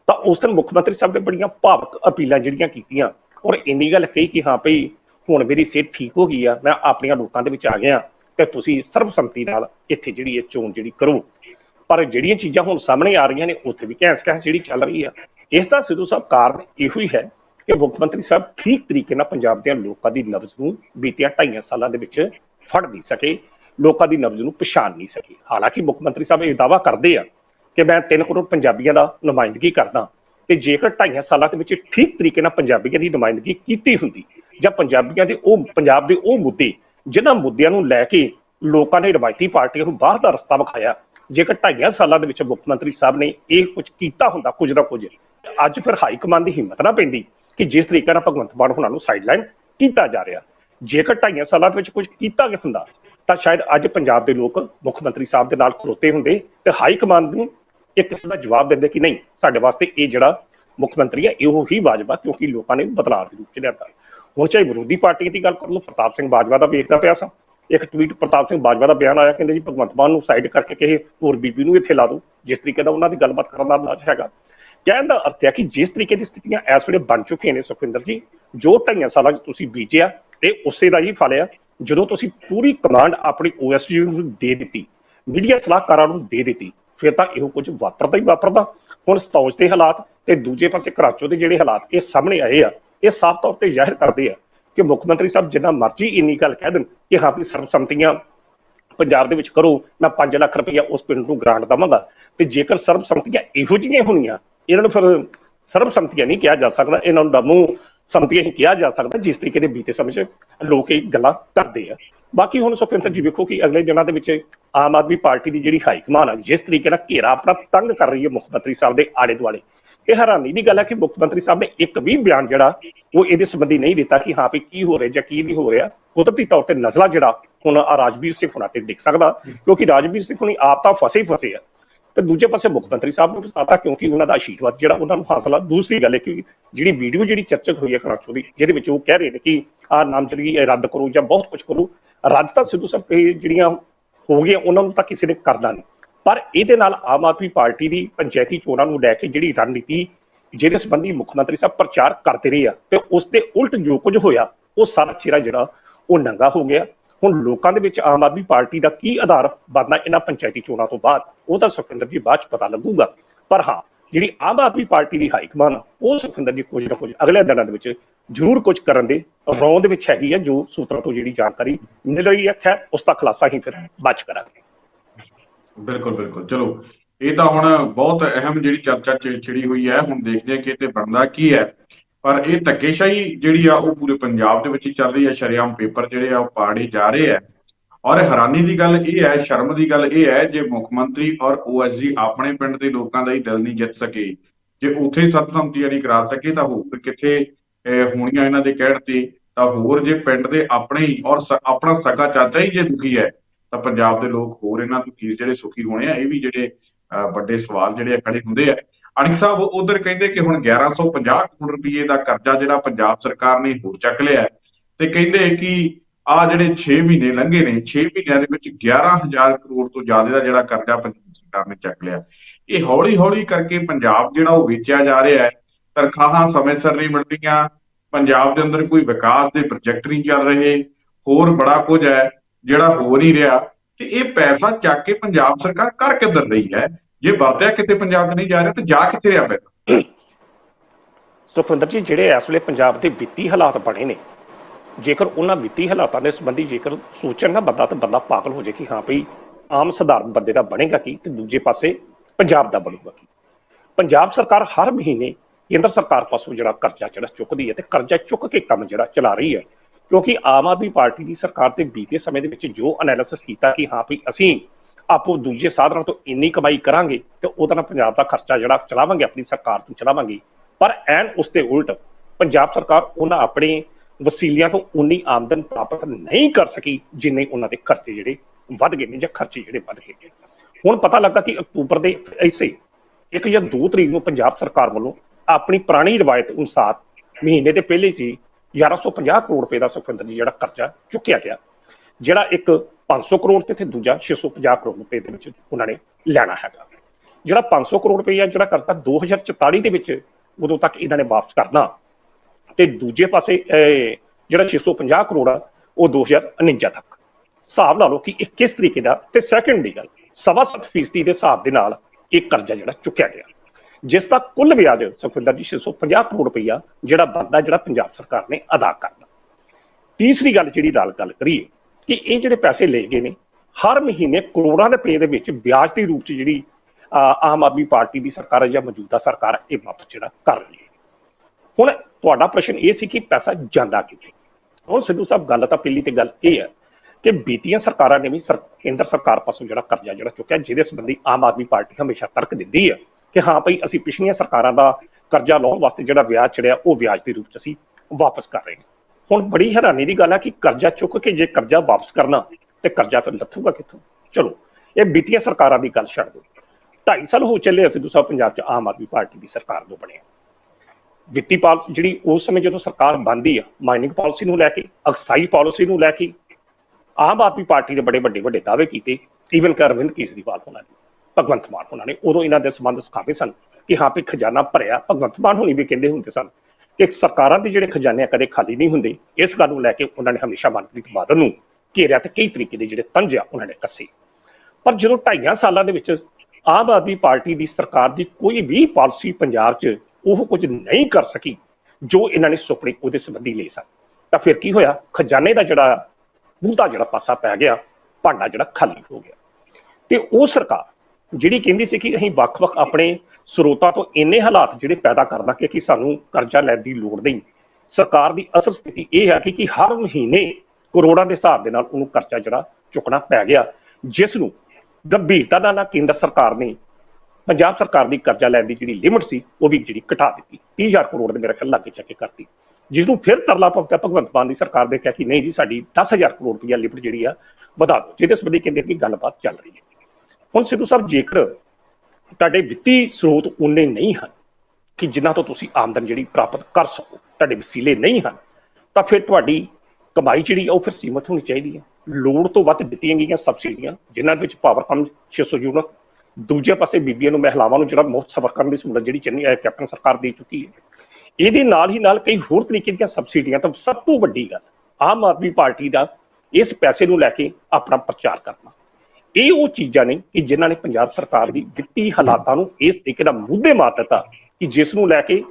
ਤਾਂ ਉਸ ਦਿਨ ਮੁੱਖ ਮੰਤਰੀ ਸਾਹਿਬ ਨੇ ਬੜੀਆਂ ਭਾਵਕ ਅਪੀਲਾਂ ਜਿਹੜੀਆਂ ਕੀਤੀਆਂ ਔਰ ਇੰਨੀ ਗੱਲ ਕਹੀ ਕਿ ਹਾਂ ਭਈ ਹੁਣ ਮੇਰੀ ਸਿਹਤ ਠੀਕ ਹੋ ਗਈ ਆ, ਮੈਂ ਆਪਣੀਆਂ ਲੋਕਾਂ ਦੇ ਵਿੱਚ ਆ ਗਿਆ ਤੇ ਤੁਸੀਂ ਸਰਬਸੰਮਤੀ ਨਾਲ ਇੱਥੇ ਜਿਹੜੀ ਇਹ ਚੋਣ ਜਿਹੜੀ ਕਰੋ। ਪਰ ਜਿਹੜੀਆਂ ਚੀਜ਼ਾਂ ਹੁਣ ਸਾਹਮਣੇ ਆ ਰਹੀਆਂ ਨੇ, ਉੱਥੇ ਵੀ ਕਹਿਸ ਕਹਿਸ ਜਿਹੜੀ ਚੱਲ ਰਹੀ ਆ। ਇਸ ਦਾ ਸਿੱਧੂ ਸਾਹਿਬ ਕਾਰਨ ਇਹੋ ਹੀ ਹੈ ਕਿ ਮੁੱਖ ਮੰਤਰੀ ਸਾਹਿਬ ਠੀਕ ਤਰੀਕੇ ਨਾਲ ਪੰਜਾਬ ਦੇ ਲੋਕਾਂ ਦੀ ਨਬਜ਼ ਨੂੰ ਬੀਤੀਆਂ ਢਾਈਆਂ ਸਾਲਾਂ ਦੇ ਵਿੱਚ ਫੜ ਨਹੀਂ ਸਕੇ। ਲੋਕਾਂ ਦੀ ਨਬਜ਼ ਨੂੰ ਪਛਾਣ ਨਹੀਂ ਸਕੀ। ਹਾਲਾਂਕਿ ਮੁੱਖ ਮੰਤਰੀ ਸਾਹਿਬ ਇਹ ਦਾਵਾ ਕਰਦੇ ਆ ਕਿ ਮੈਂ 3 ਕਰੋੜ ਪੰਜਾਬੀਆਂ ਦਾ ਨੁਮਾਇੰਦਗੀ ਕਰਦਾ ਤੇ ਜੇਕਰ ਢਾਈਆਂ ਸਾਲਾਂ ਦੇ ਵਿੱਚ ਠੀਕ ਤਰੀਕੇ ਨਾਲ ਪੰਜਾਬੀਆਂ ਦੀ ਨੁਮਾਇੰਦਗੀ ਕੀਤੀ ਹੁੰਦੀ ਜਾਂ ਪੰਜਾਬੀਆਂ ਦੇ ਉਹ, ਪੰਜਾਬ ਦੇ ਉਹ ਮੁੱਦੇ, ਜਿਨ੍ਹਾਂ ਮੁੱਦਿਆਂ ਨੂੰ ਲੈ ਕੇ ਲੋਕਾਂ ਨੇ ਰਵਾਇਤੀ ਪਾਰਟੀਆਂ ਨੂੰ ਬਾਹਰ ਦਾ ਰਸਤਾ ਵਿਖਾਇਆ, ਜੇਕਰ ਢਾਈਆਂ ਸਾਲਾਂ ਦੇ ਵਿੱਚ ਮੁੱਖ ਮੰਤਰੀ ਸਾਹਿਬ ਨੇ ਇਹ ਕੁਝ ਕੀਤਾ ਹੁੰਦਾ ਕੁਝ ਨਾ ਕੁਝ, ਅੱਜ ਫਿਰ ਹਾਈ ਕਮਾਂਡ ਦੀ ਹਿੰਮਤ ਨਾ ਪੈਂਦੀ ਕਿ ਜਿਸ ਤਰੀਕੇ ਨਾਲ ਭਗਵੰਤ ਮਾਨ ਉਹਨਾਂ ਨੂੰ ਸਾਈਡਲਾਈਨ ਕੀਤਾ ਜਾ ਰਿਹਾ। ਜੇਕਰ ਢਾਈਆਂ ਸਾਲਾਂ ਦੇ ਵਿੱਚ ਕੁਝ ਕੀਤਾ ਗਿਆ ਹੁੰਦਾ ਤਾਂ ਸ਼ਾਇਦ ਅੱਜ ਪੰਜਾਬ ਦੇ ਲੋਕ ਮੁੱਖ ਮੰਤਰੀ ਸਾਹਿਬ ਦੇ ਨਾਲ ਖਲੋਤੇ ਹੁੰਦੇ ਤੇ ਹਾਈ ਕਮਾਂਡ ਨੂੰ ਇੱਕ ਕਿਸੇ ਦਾ ਜਵਾਬ ਦਿੰਦੇ ਕਿ ਨਹੀਂ, ਸਾਡੇ ਵਾਸਤੇ ਇਹ ਜਿਹੜਾ ਮੁੱਖ ਮੰਤਰੀ ਹੈ, ਇਹੋ ਹੀ ਬਾਜਵਾ ਕਿਉਂਕਿ ਲੋਕਾਂ ਨੇ ਬਦਲਾਅ ਦੇ ਰੂਪ ਚ ਲਿਆਂਦਾ। ਹੁਣ ਚਾਹੇ ਵਿਰੋਧੀ ਪਾਰਟੀ ਦੀ ਗੱਲ ਕਰ ਲਓ, ਪ੍ਰਤਾਪ ਸਿੰਘ ਬਾਜਵਾ ਦਾ ਵੇਖਦਾ ਪਿਆ ਸਾਂ। ਇੱਕ ਟਵੀਟ ਪ੍ਰਤਾਪ ਸਿੰਘ ਬਾਜਵਾ ਦਾ ਬਿਆਨ ਆਇਆ, ਕਹਿੰਦੇ ਜੀ ਭਗਵੰਤ ਮਾਨ ਨੂੰ ਸਾਈਡ ਕਰਕੇ ਕਹੇ ਹੋਰ ਬੀਬੀ ਨੂੰ ਇੱਥੇ ਲਾ ਦਿਓ, ਜਿਸ ਤਰੀਕੇ ਦਾ ਉਹਨਾਂ ਦੀ ਗੱਲਬਾਤ ਕਰਨ ਦਾ ਅੰਦਾਜ਼ ਹੈਗਾ। ਕਹਿਣ ਦਾ ਅਰਥ ਹੈ ਕਿ ਜਿਸ ਤਰੀਕੇ ਦੀ ਸਥਿਤੀਆਂ ਇਸ ਵੇਲੇ ਬਣ ਚੁੱਕੀਆਂ ਨੇ ਸੁਖਵਿੰਦਰ ਜੀ, ਜੋ ਢਾਈਆਂ ਸਾਲਾਂ 'ਚ ਤੁਸੀਂ ਬੀਜਿਆ ਤੇ ਉਸੇ ਦਾ ਹੀ ਫਲ ਆ। ਜਦੋਂ ਤੁਸੀਂ ਪੂਰੀ ਕਮਾਂਡ ਆਪਣੀ ਓਐਸਜੀ ਨੂੰ ਦੇ ਦਿੱਤੀ ਮੀਡੀਆ ਸਲਾਹਕਾਰਾਂ ਨੂੰ ਦੇ ਦਿੱਤੀ, ਫਿਰ ਤਾਂ ਇਹੋ ਕੁਝ ਵਾਪਰਦਾ ਹੀ ਵਾਪਰਦਾ। ਹੁਣ ਸਤੌਜ ਦੇ ਹਾਲਾਤ ਤੇ ਦੂਜੇ ਪਾਸੇ ਘਰਾਚੋ ਦੇ ਜਿਹੜੇ ਹਾਲਾਤ ਇਹ ਸਾਹਮਣੇ ਆਏ ਆ, ਇਹ ਸਾਫ਼ ਤੌਰ ਤੇ ਜ਼ਾਹਿਰ ਕਰਦੇ ਆ ਕਿ ਮੁੱਖ ਮੰਤਰੀ ਸਾਹਿਬ ਜਿੰਨਾ ਮਰਜ਼ੀ ਇੰਨੀ ਗੱਲ ਕਹਿ ਦੇਣ ਕਿ ਹਾਂ ਵੀ ਸਰਬਸੰਮਤੀਆਂ ਪੰਜਾਬ ਦੇ ਵਿੱਚ ਕਰੋ, ਮੈਂ 5 ਲੱਖ ਰੁਪਇਆ ਉਸ ਪਿੰਡ ਨੂੰ ਗ੍ਰਾਂਟ ਦਵਾਂਗਾ। ਤੇ ਜੇਕਰ ਸਰਬਸੰਮਤੀਆਂ ਇਹੋ ਜਿਹੀਆਂ ਹੋਣੀਆਂ, ਇਹਨਾਂ ਨੂੰ ਫਿਰ ਸਰਬਸੰਮਤੀਆਂ ਨਹੀਂ ਕਿਹਾ ਜਾ ਸਕਦਾ। ਇਹਨਾਂ ਨੂੰ ਦਮੂ ਸੰਮਤੀਆਂ ਹੀ ਕਿਹਾ ਜਾ ਸਕਦਾ, ਜਿਸ ਤਰੀਕੇ ਦੇ ਬੀਤੇ ਸਮੇਂ 'ਚ ਲੋਕ ਇਹ ਗੱਲਾਂ ਕਰਦੇ ਆ। ਬਾਕੀ ਹੁਣ ਸੁਖਵਿੰਦਰ ਜੀ ਵੇਖੋ ਕਿ ਅਗਲੇ ਦਿਨਾਂ ਦੇ ਵਿੱਚ ਆਮ ਆਦਮੀ ਪਾਰਟੀ ਦੀ ਜਿਹੜੀ ਹਾਈ ਕਮਾਨ ਆ, ਜਿਸ ਤਰੀਕੇ ਨਾਲ ਘੇਰਾ ਆਪਣਾ ਤੰਗ ਕਰ ਰਹੀ ਹੈ ਮੁੱਖ ਮੰਤਰੀ ਸਾਹਿਬ ਦੇ ਆਲੇ ਦੁਆਲੇ ਇਹ ਹੈਰਾਨੀ ਦੀ ਗੱਲ ਹੈ ਕਿ ਮੁੱਖ ਮੰਤਰੀ ਸਾਹਿਬ ਨੇ ਇੱਕ ਵੀ ਬਿਆਨ ਜਿਹੜਾ, ਉਹ ਇਹਦੇ ਸੰਬੰਧੀ ਨਹੀਂ ਦਿੱਤਾ ਕਿ ਹਾਂ ਵੀ ਕੀ ਹੋ ਰਿਹਾ ਜਾਂ ਕੀ ਨਹੀਂ ਹੋ ਰਿਹਾ। ਕੁਦਰਤੀ ਤੌਰ ਤੇ ਨਜ਼ਲਾ ਜਿਹੜਾ ਹੁਣ ਆ ਰਾਜਵੀਰ ਸਿੰਘ ਹੁਣਾਂ ਤੇ ਦਿਖ ਸਕਦਾ, ਕਿਉਂਕਿ ਰਾਜਵੀਰ ਸਿੰਘ ਹੁਣੀ ਆਪ ਤਾਂ ਫਸੇ ਹੀ ਫਸੇ ਆ। ਤੇ ਦੂਜੇ ਪਾਸੇ ਮੁੱਖ ਮੰਤਰੀ ਸਾਹਿਬ ਨੂੰ ਫਸਾਤਾ ਕਿਉਂਕਿ ਉਹਨਾਂ ਦਾ ਆਸ਼ੀਰਵਾਦ ਜਿਹੜਾ ਉਹਨਾਂ ਨੂੰ ਹਾਸਲ ਆ। ਦੂਸਰੀ ਗੱਲ ਹੈ ਕਿ ਜਿਹੜੀ ਵੀਡੀਓ ਜਿਹੜੀ ਚਰਚਿਤ ਹੋਈ ਹੈ ਕਰਾਚੋ ਦੀ ਜਿਹਦੇ ਵਿੱਚ ਉਹ ਕਹਿ ਰਹੇ ਨੇ ਕਿ ਆਹ ਨਾਮਜ਼ਦਗੀ ਇਹ ਰੱਦ ਕਰੋ ਜਾਂ ਬਹੁਤ ਕੁਝ ਕਰੋ, ਰੱਦ ਤਾਂ ਸਿੱਧੂ ਸਾਹਿਬ ਇਹ ਜਿਹੜੀਆਂ ਹੋ ਗਈਆਂ ਉਹਨਾਂ ਨੂੰ ਤਾਂ ਕਿਸੇ ਨੇ ਕਰਨਾ ਨਹੀਂ। ਪਰ ਇਹਦੇ ਨਾਲ ਆਮ ਆਦਮੀ ਪਾਰਟੀ ਦੀ ਪੰਚਾਇਤੀ ਚੋਣਾਂ ਨੂੰ ਲੈ ਕੇ ਜਿਹੜੀ ਰਣਨੀਤੀ ਜਿਹਦੇ ਸੰਬੰਧੀ ਮੁੱਖ ਮੰਤਰੀ ਸਾਹਿਬ ਪ੍ਰਚਾਰ ਕਰਦੇ ਰਹੇ ਆ ਤੇ ਉਸ ਦੇ ਉਲਟ ਜੋ ਕੁਝ ਹੋਇਆ, ਉਹ ਸਾਰਾ ਚਿਹਰਾ ਜਿਹੜਾ, ਉਹ ਨੰਗਾ ਹੋ ਗਿਆ। ਹੁਣ ਲੋਕਾਂ ਦੇ ਵਿੱਚ ਆਮ ਆਦਮੀ ਪਾਰਟੀ ਦਾ ਕੀ ਆਧਾਰ ਬਣਨਾ ਇਹਨਾਂ ਪੰਚਾਇਤੀ ਚੋਣਾਂ ਤੋਂ ਬਾਅਦ? ਉਹ ਤਾਂ ਸੁਖਿੰਦਰ ਜੀ ਬਾਅਦ ਚ ਪਤਾ ਲੱਗੂਗਾ। ਪਰ ਹਾਂ, ਜਿਹੜੀ ਆਮ ਆਦਮੀ ਪਾਰਟੀ ਦੀ ਹਾਈ ਕਮਾਨ ਉਹ ਸੁਖਿੰਦਰ ਜੀ ਕੁਝ ਨਾ ਕੁਝ ਅਗਲੇ ਦਿਨਾਂ ਦੇ ਵਿੱਚ ਜ਼ਰੂਰ ਕੁਝ ਕਰਨ ਦੇ ਰੌਂ ਦੇ ਵਿੱਚ ਹੈਗੀ ਹੈ ਜੋ ਸੂਤਰਾਂ ਤੋਂ ਜਿਹੜੀ ਜਾਣਕਾਰੀ ਮਿਲ ਰਹੀ ਹੈ ਖੈਰ, ਉਸ ਦਾ ਖੁਲਾਸਾ ਹੀ ਫਿਰ ਬਾਅਦ ਚ ਕਰਾਂਗੇ। ਬਿਲਕੁਲ ਬਿਲਕੁਲ। ਚਲੋ, ਇਹ ਤਾਂ ਹੁਣ ਬਹੁਤ ਅਹਿਮ ਜਿਹੜੀ ਚਰਚਾ ਛਿ- ਛਿੜੀ ਹੋਈ ਹੈ, ਹੁਣ ਦੇਖਦੇ ਹਾਂ ਕਿ ਤੇ ਬਣਦਾ ਕੀ ਹੈ। ਪਰ ਇਹ ਧੱਕੇਸ਼ਾਹੀ ਜਿਹੜੀ ਆ, ਉਹ ਪੂਰੇ ਪੰਜਾਬ ਦੇ ਵਿੱਚ ਹੀ ਚੱਲ ਰਹੀ ਹੈ ਸ਼ਰੇਆਮ ਪੇਪਰ ਜਿਹੜੇ ਆ, ਉਹ ਪਾੜੇ ਜਾ ਰਹੇ ਆ। ਔਰ ਹੈਰਾਨੀ ਦੀ ਗੱਲ ਇਹ ਹੈ ਸ਼ਰਮ ਦੀ ਗੱਲ ਇਹ ਹੈ ਜੇ ਮੁੱਖ ਮੰਤਰੀ ਔਰ ਓਐਸਜੀ ਆਪਣੇ ਪਿੰਡ ਦੇ ਲੋਕਾਂ ਦਾ ਹੀ ਦਿਲ ਨਹੀਂ ਜਿੱਤ ਸਕੇ ਜੇ ਉੱਥੇ ਹੀ ਸਰਬਸੰਮਤੀ ਨਹੀਂ ਕਰਾ ਸਕੇ ਤਾਂ ਹੋਰ ਕਿੱਥੇ ਹੋਣੀਆਂ ਇਹਨਾਂ ਦੇ ਕਹਿਣ ਤੇ ਤਾਂ ਹੋਰ ਜੇ ਪਿੰਡ ਦੇ ਆਪਣੇ ਹੀ ਔਰ ਆਪਣਾ ਸਕਾ ਚਾਚਾ ਹੀ ਜੇ ਦੁਖੀ ਹੈ ਤਾਂ ਪੰਜਾਬ ਦੇ ਲੋਕ ਹੋਰ ਇਹਨਾਂ ਤੋਂ ਕੀ ਜਿਹੜੇ ਸੁਖੀ ਹੋਣੇ ਆ ਇਹ ਵੀ ਜਿਹੜੇ ਅਹ, ਵੱਡੇ ਸਵਾਲ ਜਿਹੜੇ ਆ ਖੜੇ ਹੁੰਦੇ ਆ। ਅਣਖ ਸਾਹਿਬ ਉਧਰ ਕਹਿੰਦੇ ਕਿ ਹੁਣ 1150 ਕਰੋੜ ਰੁਪਏ ਦਾ ਕਰਜ਼ਾ ਜਿਹੜਾ ਪੰਜਾਬ ਸਰਕਾਰ ਨੇ ਹੋਰ ਚੱਕ ਲਿਆ ਤੇ ਕਹਿੰਦੇ ਕਿ ਆ ਜਿਹੜੇ 6 ਮਹੀਨੇ ਲੰਘੇ ਨੇ 6 ਮਹੀਨਿਆਂ ਦੇ ਵਿੱਚ 11000 ਕਰੋੜ ਤੋਂ ਜ਼ਿਆਦਾ ਦਾ ਜਿਹੜਾ ਕਰਜ਼ਾ ਪੰਜਾਬ ਸਰਕਾਰ ਨੇ ਚੱਕ ਲਿਆ। ਇਹ ਹੌਲੀ ਹੌਲੀ ਕਰਕੇ ਪੰਜਾਬ ਜਿਹੜਾ ਉਹ ਵੇਚਿਆ ਜਾ ਰਿਹਾ ਹੈ। ਤਨਖਾਹਾਂ ਸਮੇਂ ਸਿਰ ਨਹੀਂ ਮਿਲ ਪੰਜਾਬ ਦੇ ਅੰਦਰ ਕੋਈ ਵਿਕਾਸ ਦੇ ਪ੍ਰੋਜੈਕਟ ਨਹੀਂ ਚੱਲ ਰਹੇ, ਹੋਰ ਬੜਾ ਕੁਝ ਹੈ, ਜਿਹੜਾ ਹੋ ਨਹੀਂ ਰਿਹਾ। ਤੇ ਇਹ ਪੈਸਾ ਚੱਕ ਕੇ ਪੰਜਾਬ ਸਰਕਾਰ ਕਰ ਕਿੱਧਰ ਰਹੀ ਹੈ? ਜੇ ਵਰਤਿਆ ਕਿਤੇ ਪੰਜਾਬ 'ਚ ਨਹੀਂ ਜਾ ਰਿਹਾ, ਤੇ ਜਾ ਕਿੱਥੇ ਰਿਹਾ ਪੈਸਾ ਸੁਖਵਿੰਦਰ ਜੀ, ਜਿਹੜੇ ਇਸ ਵੇਲੇ ਪੰਜਾਬ ਦੇ ਵਿੱਤੀ ਹਾਲਾਤ ਬਣੇ ਨੇ ਜੇਕਰ ਉਹਨਾਂ ਵਿੱਤੀ ਹਾਲਾਤਾਂ ਦੇ ਸੰਬੰਧੀ ਜੇਕਰ ਸੋਚਣ ਨਾ ਬੰਦਾ ਤਾਂ ਬੰਦਾ ਪਾਗਲ ਹੋ ਜਾਏ ਕਿ ਹਾਂ ਭਈ ਆਮ ਸਧਾਰਨ ਬੰਦੇ ਦਾ ਬਣੇਗਾ ਕੀ ਤੇ ਦੂਜੇ ਪਾਸੇ ਪੰਜਾਬ ਦਾ ਬਣੂਗਾ ਕੀ। ਪੰਜਾਬ ਸਰਕਾਰ ਹਰ ਮਹੀਨੇ ਕੇਂਦਰ ਸਰਕਾਰ ਪਾਸੋਂ ਜਿਹੜਾ ਕਰਜ਼ਾ ਜਿਹੜਾ ਚੁੱਕਦੀ ਹੈ ਤੇ ਕਰਜ਼ਾ ਚੁੱਕ ਕੇ ਕੰਮ ਜਿਹੜਾ ਚਲਾ ਰਹੀ ਹੈ, ਕਿਉਂਕਿ ਆਮ ਆਦਮੀ ਪਾਰਟੀ ਦੀ ਸਰਕਾਰ ਤੇ ਬੀਤੇ ਸਮੇਂ ਦੇ ਵਿੱਚ ਜੋ ਐਨਾਲਿਸਿਸ ਕੀਤਾ ਕਿ ਹਾਂ ਭਈ ਅਸੀਂ ਆਪੋ ਦੂਜੇ ਸਾਧਨਾਂ ਤੋਂ ਇੰਨੀ ਕਮਾਈ ਕਰਾਂਗੇ ਤੇ ਉਹਦੇ ਨਾਲ ਪੰਜਾਬ ਦਾ ਖਰਚਾ ਜਿਹੜਾ ਚਲਾਵਾਂਗੇ, ਆਪਣੀ ਸਰਕਾਰ ਤੋਂ ਚਲਾਵਾਂਗੇ। ਪਰ ਐਨ ਉਸ ਦੇ ਉਲਟ ਪੰਜਾਬ ਸਰਕਾਰ ਉਹਨਾਂ ਆਪਣੇ ਵਸੀਲਿਆਂ ਤੋਂ ਉਨੀ ਆਮਦਨ ਪ੍ਰਾਪਤ ਨਹੀਂ ਕਰ ਸਕੀ, ਜਿੰਨੇ ਉਹਨਾਂ ਦੇ ਖਰਚੇ ਜਿਹੜੇ ਵੱਧ ਗਏ ਨੇ ਜਾਂ ਖਰਚੇ ਜਿਹੜੇ ਵੱਧ ਗਏ ਨੇ। ਹੁਣ ਪਤਾ ਲੱਗਾ ਕਿ ਅਕਤੂਬਰ ਦੇ ਇਸੇ ਇੱਕ ਜਾਂ 2 ਤਰੀਕ ਨੂੰ ਪੰਜਾਬ ਸਰਕਾਰ ਵੱਲੋਂ ਆਪਣੀ ਪੁਰਾਣੀ ਰਵਾਇਤ ਅਨੁਸਾਰ ਮਹੀਨੇ ਦੇ ਪਹਿਲੇ ਸੀ 1150 ਕਰੋੜ ਰੁਪਏ ਦਾ ਸੁਖਵਿੰਦਰ ਜੀ ਜਿਹੜਾ ਕਰਜ਼ਾ ਚੁੱਕਿਆ ਗਿਆ, ਜਿਹੜਾ ਇੱਕ 500 ਕਰੋੜ ਤੇ ਤੇ ਦੂਜਾ 650 ਕਰੋੜ ਰੁਪਏ ਦੇ ਵਿੱਚ ਉਹਨਾਂ ਨੇ ਲੈਣਾ ਹੈਗਾ। ਜਿਹੜਾ 500 ਕਰੋੜ ਰੁਪਏ ਜਿਹੜਾ ਕਰਜ਼ਾ 2044 ਦੇ ਵਿੱਚ ਉਦੋਂ ਤੱਕ ਇਹਨਾਂ ਨੇ ਵਾਪਸ ਕਰਨਾ ਤੇ ਦੂਜੇ ਪਾਸੇ ਅਹ, ਜਿਹੜਾ 650 ਕਰੋੜ ਆ ਉਹ 2049 ਤੱਕ। ਹਿਸਾਬ ਲਾ ਲਓ ਕਿ ਇਹ ਕਿਸ ਤਰੀਕੇ ਦਾ ਤੇ ਸੈਕੰਡ ਦੀ ਗੱਲ ਸਵਾ ਸੱਤ ਫੀਸਦੀ ਦੇ ਹਿਸਾਬ ਦੇ ਨਾਲ ਇਹ ਕਰਜ਼ਾ ਜਿਹੜਾ ਚੁੱਕਿਆ ਗਿਆ। ਜਿਸ ਦਾ ਕੁੱਲ ਵਿਆਜ ਸੁਖਵਿੰਦਰ ਜੀ 650 ਕਰੋੜ ਰੁਪਈਆ ਜਿਹੜਾ ਬਣਦਾ ਜਿਹੜਾ ਪੰਜਾਬ ਸਰਕਾਰ ਨੇ ਅਦਾ ਕਰਨਾ ਤੀਸਰੀ ਗੱਲ ਜਿਹੜੀ ਨਾਲ ਗੱਲ ਕਰੀਏ ਕਿ ਇਹ ਜਿਹੜੇ ਪੈਸੇ ਲਏ ਗਏ ਨੇ ਹਰ ਮਹੀਨੇ ਕਰੋੜਾਂ ਰੁਪਏ ਦੇ ਵਿੱਚ ਵਿਆਜ ਦੇ ਰੂਪ ਚ ਜਿਹੜੀ ਆਮ ਆਦਮੀ ਪਾਰਟੀ ਦੀ ਸਰਕਾਰ ਹੈ ਜਾਂ ਮੌਜੂਦਾ ਸਰਕਾਰ ਇਹ ਵਾਪਸ ਜਿਹੜਾ ਕਰ ਰਹੀ ਹੈ। ਹੁਣ ਤੁਹਾਡਾ ਪ੍ਰਸ਼ਨ ਇਹ ਸੀ ਕਿ ਪੈਸਾ ਜਾਂਦਾ ਕਿੱਥੇ ਹੁਣ ਸਿੱਧੂ ਸਾਹਿਬ, ਗੱਲ ਤਾਂ ਪਹਿਲੀ ਤੇ ਗੱਲ ਇਹ ਹੈ ਕਿ ਬੀਤੀਆਂ ਸਰਕਾਰਾਂ ਨੇ ਵੀ ਸਰ, ਕੇਂਦਰ ਸਰਕਾਰ ਪਾਸੋਂ ਜਿਹੜਾ ਕਰਜ਼ਾ ਜਿਹੜਾ ਚੁੱਕਿਆ, ਜਿਹਦੇ ਸੰਬੰਧੀ ਆਮ ਆਦਮੀ ਪਾਰਟੀ ਹਮੇਸ਼ਾ ਤਰਕ ਦਿੰਦੀ ਹੈ ਕਿ ਹਾਂ ਭਈ ਅਸੀਂ ਪਿਛਲੀਆਂ ਸਰਕਾਰਾਂ ਦਾ ਕਰਜ਼ਾ ਲਾਉਣ ਵਾਸਤੇ ਜਿਹੜਾ ਵਿਆਜ ਚੜਿਆ, ਉਹ ਵਿਆਜ ਦੇ ਰੂਪ ਚ ਅਸੀਂ ਵਾਪਸ ਕਰ ਰਹੇ ਹਾਂ। ਹੁਣ ਬੜੀ ਹੈਰਾਨੀ ਦੀ ਗੱਲ ਹੈ ਕਿ ਕਰਜ਼ਾ ਚੁੱਕ ਕੇ ਜੇ ਕਰਜ਼ਾ ਵਾਪਸ ਕਰਨਾ, ਤੇ ਕਰਜ਼ਾ ਫਿਰ ਲੱਥੂਗਾ ਕਿੱਥੋਂ? ਚਲੋ, ਇਹ ਬੀਤੀਆਂ ਸਰਕਾਰਾਂ ਦੀ ਗੱਲ ਛੱਡ ਦਿਓ। 2.5 ਸਾਲ ਹੋ ਚੱਲੇ ਸਿੱਧੂ ਸਾਹਿਬ ਪੰਜਾਬ 'ਚ ਆਮ ਆਦਮੀ ਪਾਰਟੀ ਦੀ ਸਰਕਾਰ ਤੋਂ ਬਣਿਆ। ਵਿੱਤੀ ਪਾਲਿਸੀ ਜਿਹੜੀ ਉਸ ਸਮੇਂ ਜਦੋਂ ਸਰਕਾਰ ਬਣਦੀ ਆ ਮਾਈਨਿੰਗ ਪਾਲਿਸੀ ਨੂੰ ਲੈ ਕੇ, ਅਕਸਾਈ ਪਾਲਿਸੀ ਨੂੰ ਲੈ ਕੇ, ਆਮ ਆਦਮੀ ਪਾਰਟੀ ਦੇ ਬੜੇ ਵੱਡੇ ਵੱਡੇ ਦਾਅਵੇ ਕੀਤੇ ਈਵਨ ਕਿ ਅਰਵਿੰਦ ਕੇਜਰੀਵਾਲ ਹੋਣਾ ਨੇ, ਭਗਵੰਤ ਮਾਨ ਹੋਣਾ ਨੇ, ਉਦੋਂ ਇਹਨਾਂ ਦੇ ਸੰਬੰਧ ਸਿਖਾਵੇ ਸਨ ਕਿ ਹਾਂ ਵੀ ਖਜ਼ਾਨਾ ਭਰਿਆ, ਭਗਵੰਤ ਮਾਨ ਹੋਣੀ ਵੀ ਕਹਿੰਦੇ ਹੁੰਦੇ ਸਨ ਕਿ ਸਰਕਾਰਾਂ ਦੇ ਜਿਹੜੇ ਖਜ਼ਾਨੇ ਆ ਕਦੇ ਖਾਲੀ ਨਹੀਂ ਹੁੰਦੇ, ਇਸ ਗੱਲ ਨੂੰ ਲੈ ਕੇ ਉਹਨਾਂ ਨੇ ਹਮੇਸ਼ਾ ਮਨਪ੍ਰੀਤ ਬਾਦਲ ਨੂੰ ਘੇਰਿਆ ਤੇ ਕਈ ਤਰੀਕੇ ਦੇ ਜਿਹੜੇ ਤੰਜ ਆ ਉਹਨਾਂ ਨੇ ਕੱਸੇ। ਪਰ ਜਦੋਂ ਢਾਈਆਂ ਸਾਲਾਂ ਦੇ ਵਿੱਚ ਆਮ ਆਦਮੀ ਪਾਰਟੀ ਦੀ ਸਰਕਾਰ ਦੀ ਕੋਈ ਵੀ ਪਾਲਿਸੀ ਪੰਜਾਬ 'ਚ ਉਹ ਕੁਝ ਨਹੀਂ ਕਰ ਸਕੀ, ਜੋ ਇਹਨਾਂ ਨੇ ਸੁਪਨੇ ਉਹਦੇ ਸੰਬੰਧੀ ਲਏ ਸਨ। ਤਾਂ ਫਿਰ ਕੀ ਹੋਇਆ? ਖਜ਼ਾਨੇ ਦਾ ਜਿਹੜਾ ਬੂਤਾ ਜਿਹੜਾ ਪਾਸਾ ਪੈ ਗਿਆ, ਭਾਂਡਾ ਜਿਹੜਾ ਖਾਲੀ ਹੋ ਗਿਆ। ਤੇ ਉਹ ਸਰਕਾਰ ਜਿਹੜੀ ਕਹਿੰਦੀ ਸੀ ਕਿ ਅਸੀਂ ਵੱਖ-ਵੱਖ ਆਪਣੇ ਸਰੋਤਾਂ ਤੋਂ ਇੰਨੇ ਹਾਲਾਤ ਜਿਹੜੇ ਪੈਦਾ ਕਰਨਾ ਕਿ ਕਿ ਸਾਨੂੰ ਕਰਜ਼ਾ ਲੈਣ ਦੀ ਲੋੜ ਨਹੀਂ। ਸਰਕਾਰ ਦੀ ਅਸਲ ਸਥਿਤੀ ਇਹ ਹੈ ਕਿ ਕਿ ਹਰ ਮਹੀਨੇ ਕਰੋੜਾਂ ਦੇ ਹਿਸਾਬ ਦੇ ਨਾਲ ਉਹਨੂੰ ਕਰਜ਼ਾ ਜਿਹੜਾ ਚੁੱਕਣਾ ਪੈ ਗਿਆ, ਜਿਸ ਨੂੰ ਗੰਭੀਰਤਾ ਨਾਲ ਕੇਂਦਰ ਸਰਕਾਰ ਨੇ ਪੰਜਾਬ ਸਰਕਾਰ ਦੀ ਕਰਜ਼ਾ ਲੈਣ ਦੀ ਜਿਹੜੀ ਲਿਮਟ ਸੀ, ਉਹ ਵੀ ਜਿਹੜੀ ਘਟਾ ਦਿੱਤੀ। 30000 ਕਰੋੜ ਦੇ ਮੇਰੇ ਖਿਆਲ ਲਾਗੇ ਚੱਕੇ ਕਰਤੀ। ਜਿਸ ਨੂੰ ਫਿਰ ਤਰਲਾ ਪਵਤਾ ਭਗਵੰਤ ਮਾਨ ਦੀ ਸਰਕਾਰ ਦੇ ਕਿਹਾ ਕਿ ਨਹੀਂ ਜੀ, ਸਾਡੀ 10000 ਕਰੋੜ ਰੁਪਈਆ ਲਿਮਟ ਜਿਹੜੀ ਆ, ਵਧਾ ਦਿਓ। ਜਿਹਦੇ ਸੰਬੰਧੀ ਕਹਿੰਦੇ ਕਿ ਗੱਲਬਾਤ ਚੱਲ ਰਹੀ ਹੈ। ਹੁਣ ਸਿੱਧੂ ਸਾਹਿਬ, ਜੇਕਰ ਤੁਹਾਡੇ ਵਿੱਤੀ ਸਰੋਤ ਉਨੇ ਨਹੀਂ ਹਨ ਕਿ ਜਿਨ੍ਹਾਂ ਤੋਂ ਤੁਸੀਂ ਆਮਦਨ ਜਿਹੜੀ ਪ੍ਰਾਪਤ ਕਰ ਸਕੋ, ਤੁਹਾਡੇ ਵਸੀਲੇ ਨਹੀਂ ਹਨ, ਤਾਂ ਫਿਰ ਤੁਹਾਡੀ ਕਮਾਈ ਜਿਹੜੀ ਆ, ਉਹ ਫਿਰ ਸੀਮਤ ਹੋਣੀ ਚਾਹੀਦੀ ਹੈ। ਲੋੜ ਤੋਂ ਵੱਧ ਦਿੱਤੀਆਂ ਗਈਆਂ ਸਬਸਿਡੀਆਂ ਜਿਨ੍ਹਾਂ ਵਿੱਚ ਪਾਵਰ ਕਮ 600 ਯੂਨਿਟ ਦੂਜੇ ਪਾਸੇ ਬੀਬੀਆਂ ਨੂੰ ਮਹਿਲਾਵਾਂ ਨੂੰ ਜਿਹੜਾ ਮੁਫਤ ਸਫ਼ਰ ਕਰਨ ਦੀ ਸਹੂਲਤ ਜਿਹੜੀ ਚੰਨੀ ਕੈਪਟਨ ਸਰਕਾਰ ਦੇ ਚੁੱਕੀ ਹੈ। ਇਹਦੇ ਨਾਲ ਹੀ ਨਾਲ ਕਈ ਹੋਰ ਤਰੀਕੇ ਦੀਆਂ ਸਬਸਿਡੀਆਂ ਤਾਂ ਸਭ ਤੋਂ ਵੱਡੀ ਗੱਲ, ਆਮ ਆਦਮੀ ਪਾਰਟੀ ਦਾ ਇਸ ਪੈਸੇ ਨੂੰ ਲੈ ਕੇ ਆਪਣਾ ਪ੍ਰਚਾਰ ਕਰਨਾ। ਇਹ ਉਹ ਚੀਜ਼ਾਂ ਨੇ ਕਿ ਜਿਨ੍ਹਾਂ ਨੇ ਪੰਜਾਬ ਸਰਕਾਰ ਦੀ ਵਿੱਤੀ ਹਾਲਾਤਾਂ ਨੂੰ ਇਸ ਤਰੀਕੇ ਦਾ ਮੁੱਦੇ ਮਾਰ ਦਿੱਤਾ ਕਿ ਜਿਸ ਨੂੰ ਲੈ ਕੇ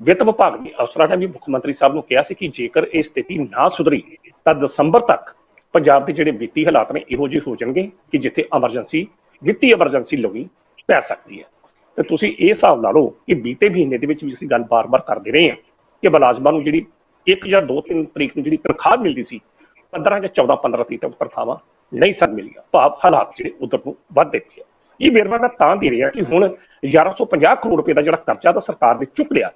ਵਿੱਤ ਵਿਭਾਗ ਦੇ ਅਫਸਰਾਂ ਨੇ ਵੀ ਮੁੱਖ ਮੰਤਰੀ ਸਾਹਿਬ ਨੂੰ ਕਿਹਾ ਸੀ ਕਿ ਜੇਕਰ ਇਹ ਸਥਿਤੀ ਨਾ ਸੁਧਰੀ ਤਾਂ ਦਸੰਬਰ ਤੱਕ ਪੰਜਾਬ ਦੇ ਜਿਹੜੇ ਵਿੱਤੀ ਹਾਲਾਤ ਨੇ ਇਹੋ ਜਿਹੇ ਹੋ ਜਾਣਗੇ ਕਿ ਜਿੱਥੇ ਐਮਰਜੈਂਸੀ ਵਿੱਤੀ ਐਮਰਜੈਂਸੀ ਲੋਗੀ ਪੈ ਸਕਦੀ ਹੈ। ਤੇ ਤੁਸੀਂ ਇਹ ਹਿਸਾਬ ਲਾ ਲਓ ਕਿ ਬੀਤੇ ਮਹੀਨੇ ਦੇ ਵਿੱਚ ਵੀ ਅਸੀਂ ਗੱਲ ਬਾਰ-ਬਾਰ ਕਰਦੇ ਰਹੇ ਹਾਂ ਕਿ ਮੁਲਾਜ਼ਮਾਂ ਨੂੰ ਜਿਹੜੀ 1 ਜਾਂ 2-3 ਤਰੀਕ ਨੂੰ ਜਿਹੜੀ ਤਨਖਾਹ ਮਿਲਦੀ ਸੀ 15 ਜਾਂ 14 15 ਤਰੀਕ ਤੱਕ ਤਨਖਾਹਾਂ ਨਹੀਂ ਸਨ ਮਿਲੀਆਂ। ਭਾਵ ਹਾਲਾਤ ਜਿਹੜੇ ਉਧਰ ਨੂੰ ਵੱਧਦੇ ਪਏ ਆ। ਇਹ ਵੇਰਵਾ ਮੈਂ ਤਾਂ ਦੇ ਰਿਹਾ ਕਿ ਹੁਣ 1150 ਕਰੋੜ ਰੁਪਏ ਦਾ ਜਿਹੜਾ ਕਰਜ਼ਾ ਤਾਂ ਸਰਕਾਰ ਨੇ ਚੁੱਕ ਲਿਆ।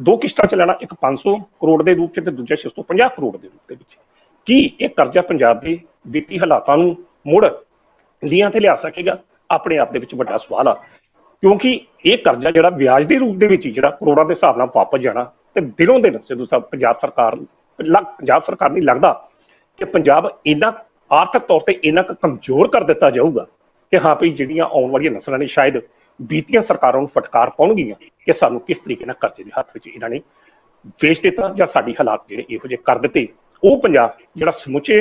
ਦੋ ਕਿਸ਼ਤਾਂ ਚ ਲੈਣਾ ਇੱਕ 500 ਕਰੋੜ ਦੇ ਰੂਪ ਚ ਤੇ ਦੂਜਾ 650 ਕਰੋੜ ਦੇ ਰੂਪ ਦੇ ਵਿੱਚ। ਕੀ ਇਹ ਕਰਜ਼ਾ ਪੰਜਾਬ ਦੇ ਵਿੱਤੀ ਹਾਲਾਤਾਂ ਨੂੰ ਮੁੜ ਲੀਆਂ ਤੇ ਲਿਆ ਸਕੇਗਾ, ਆਪਣੇ ਆਪ ਦੇ ਵਿੱਚ ਵੱਡਾ ਸਵਾਲ ਆ। ਕਿਉਂਕਿ ਇਹ ਕਰਜ਼ਾ ਜਿਹੜਾ ਵਿਆਜ ਦੇ ਰੂਪ ਦੇ ਵਿੱਚ ਜਿਹੜਾ ਕਰੋੜਾਂ ਦੇ ਹਿਸਾਬ ਨਾਲ ਵਾਪਸ ਜਾਣਾ ਤੇ ਦਿਨੋਂ ਦਿਨ ਸਿੱਧੂ ਸਾਹਿਬ ਪੰਜਾਬ ਸਰਕਾਰ ਪੰਜਾਬ ਸਰਕਾਰ ਨਹੀਂ ਲੱਗਦਾ ਕਿ ਪੰਜਾਬ ਇੰਨਾ ਆਰਥਿਕ ਤੌਰ ਤੇ ਇੰਨਾ ਕੁ ਕਮਜ਼ੋਰ ਕਰ ਦਿੱਤਾ ਜਾਊਗਾ ਕਿ ਹਾਂ ਭਈ ਜਿਹੜੀਆਂ ਆਉਣ ਵਾਲੀਆਂ ਨਸਲਾਂ ਨੇ ਸ਼ਾਇਦ ਬੀਤੀਆਂ ਸਰਕਾਰਾਂ ਨੂੰ ਫਟਕਾਰ ਪਾਉਣਗੀਆਂ ਕਿ ਸਾਨੂੰ ਕਿਸ ਤਰੀਕੇ ਨਾਲ ਕਰਜ਼ੇ ਦੇ ਹੱਥ ਵਿੱਚ ਇਹਨਾਂ ਨੇ ਵੇਚ ਦਿੱਤਾ ਜਾਂ ਸਾਡੀ ਹਾਲਾਤ ਜਿਹੜੇ ਇਹੋ ਜਿਹੇ ਕਰ ਦਿੱਤੇ। ਉਹ ਪੰਜਾਬ ਜਿਹੜਾ ਸਮੁੱਚੇ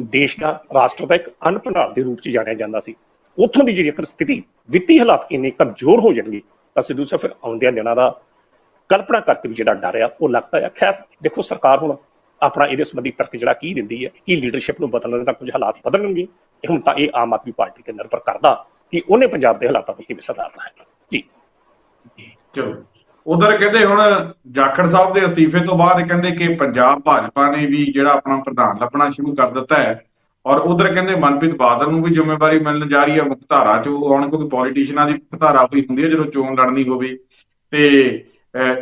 ਦੇਸ਼ ਦਾ ਰਾਸ਼ਟਰ ਦਾ ਇੱਕ ਅਨਪਨਾਰ ਦੇ ਰੂਪ 'ਚ ਜਾਣਿਆ ਜਾਂਦਾ ਸੀ। ਉੱਥੋਂ ਦੀ ਜੇਕਰ ਸਥਿਤੀ, ਵਿੱਤੀ ਹਾਲਾਤ ਇੰਨੇ ਕਮਜ਼ੋਰ ਹੋ ਜਾਣਗੇ, ਤਾਂ ਸਿੱਧੂ ਸਾਹਿਬ ਫਿਰ ਆਉਂਦਿਆਂ ਦਿਨਾਂ ਦਾ ਕਲਪਨਾ ਕਰਕੇ ਵੀ ਜਿਹੜਾ ਡਰ ਆ, ਉਹ ਲੱਗਦਾ ਆ। ਖੈਰ, ਦੇਖੋ ਸਰਕਾਰ ਹੁਣ ਆਪਣਾ ਇਹਦੇ ਸੰਬੰਧੀ ਤਰਕ ਜਿਹੜਾ ਕੀ ਦਿੰਦੀ ਹੈ ਕਿ ਲੀਡਰਸ਼ਿਪ ਨੂੰ ਬਦਲਣ ਦਾ ਕੁਝ ਹਾਲਾਤ ਬਦਲਣਗੇ ਹੁਣ ਤਾਂ ਇਹ ਆਮ ਆਦਮੀ ਪਾਰਟੀ ਤੇ ਨਿਰਭਰ ਕਰਦਾ ਕਿ ਉਹਨੇ ਪੰਜਾਬ ਦੇ ਹਾਲਾਤਾਂ ਨੂੰ ਕਿਵੇਂ ਸੁਧਾਰਨਾ ਹੈ ਜੀ। ਚਲੋ। ਉਧਰ ਕਹਿੰਦੇ ਹੁਣ ਜਾਖੜ ਸਾਹਿਬ ਦੇ ਅਸਤੀਫੇ ਤੋਂ ਬਾਅਦ ਕਹਿੰਦੇ ਕਿ ਪੰਜਾਬ ਭਾਜਪਾ ਨੇ ਵੀ ਜਿਹੜਾ ਆਪਣਾ ਪ੍ਰਧਾਨ ਲੱਭਣਾ ਸ਼ੁਰੂ ਕਰ ਦਿੱਤਾ ਹੈ। ਔਰ ਉਧਰ ਕਹਿੰਦੇ ਮਨਪ੍ਰੀਤ ਬਾਦਲ ਨੂੰ ਵੀ ਜ਼ਿੰਮੇਵਾਰੀ ਮਿਲਣ ਜਾ ਰਹੀ ਹੈ। ਮੁੱਖ ਧਾਰਾ 'ਚ ਆਉਣ ਕਿਉਂਕਿ ਪੋਲੀਟੀਸ਼ੀਨਾਂ ਦੀ ਮੁੱਖ ਧਾਰਾ ਹੋਈ ਹੁੰਦੀ ਹੈ ਜਦੋਂ ਚੋਣ ਲੜਨੀ ਹੋਵੇ। ਤੇ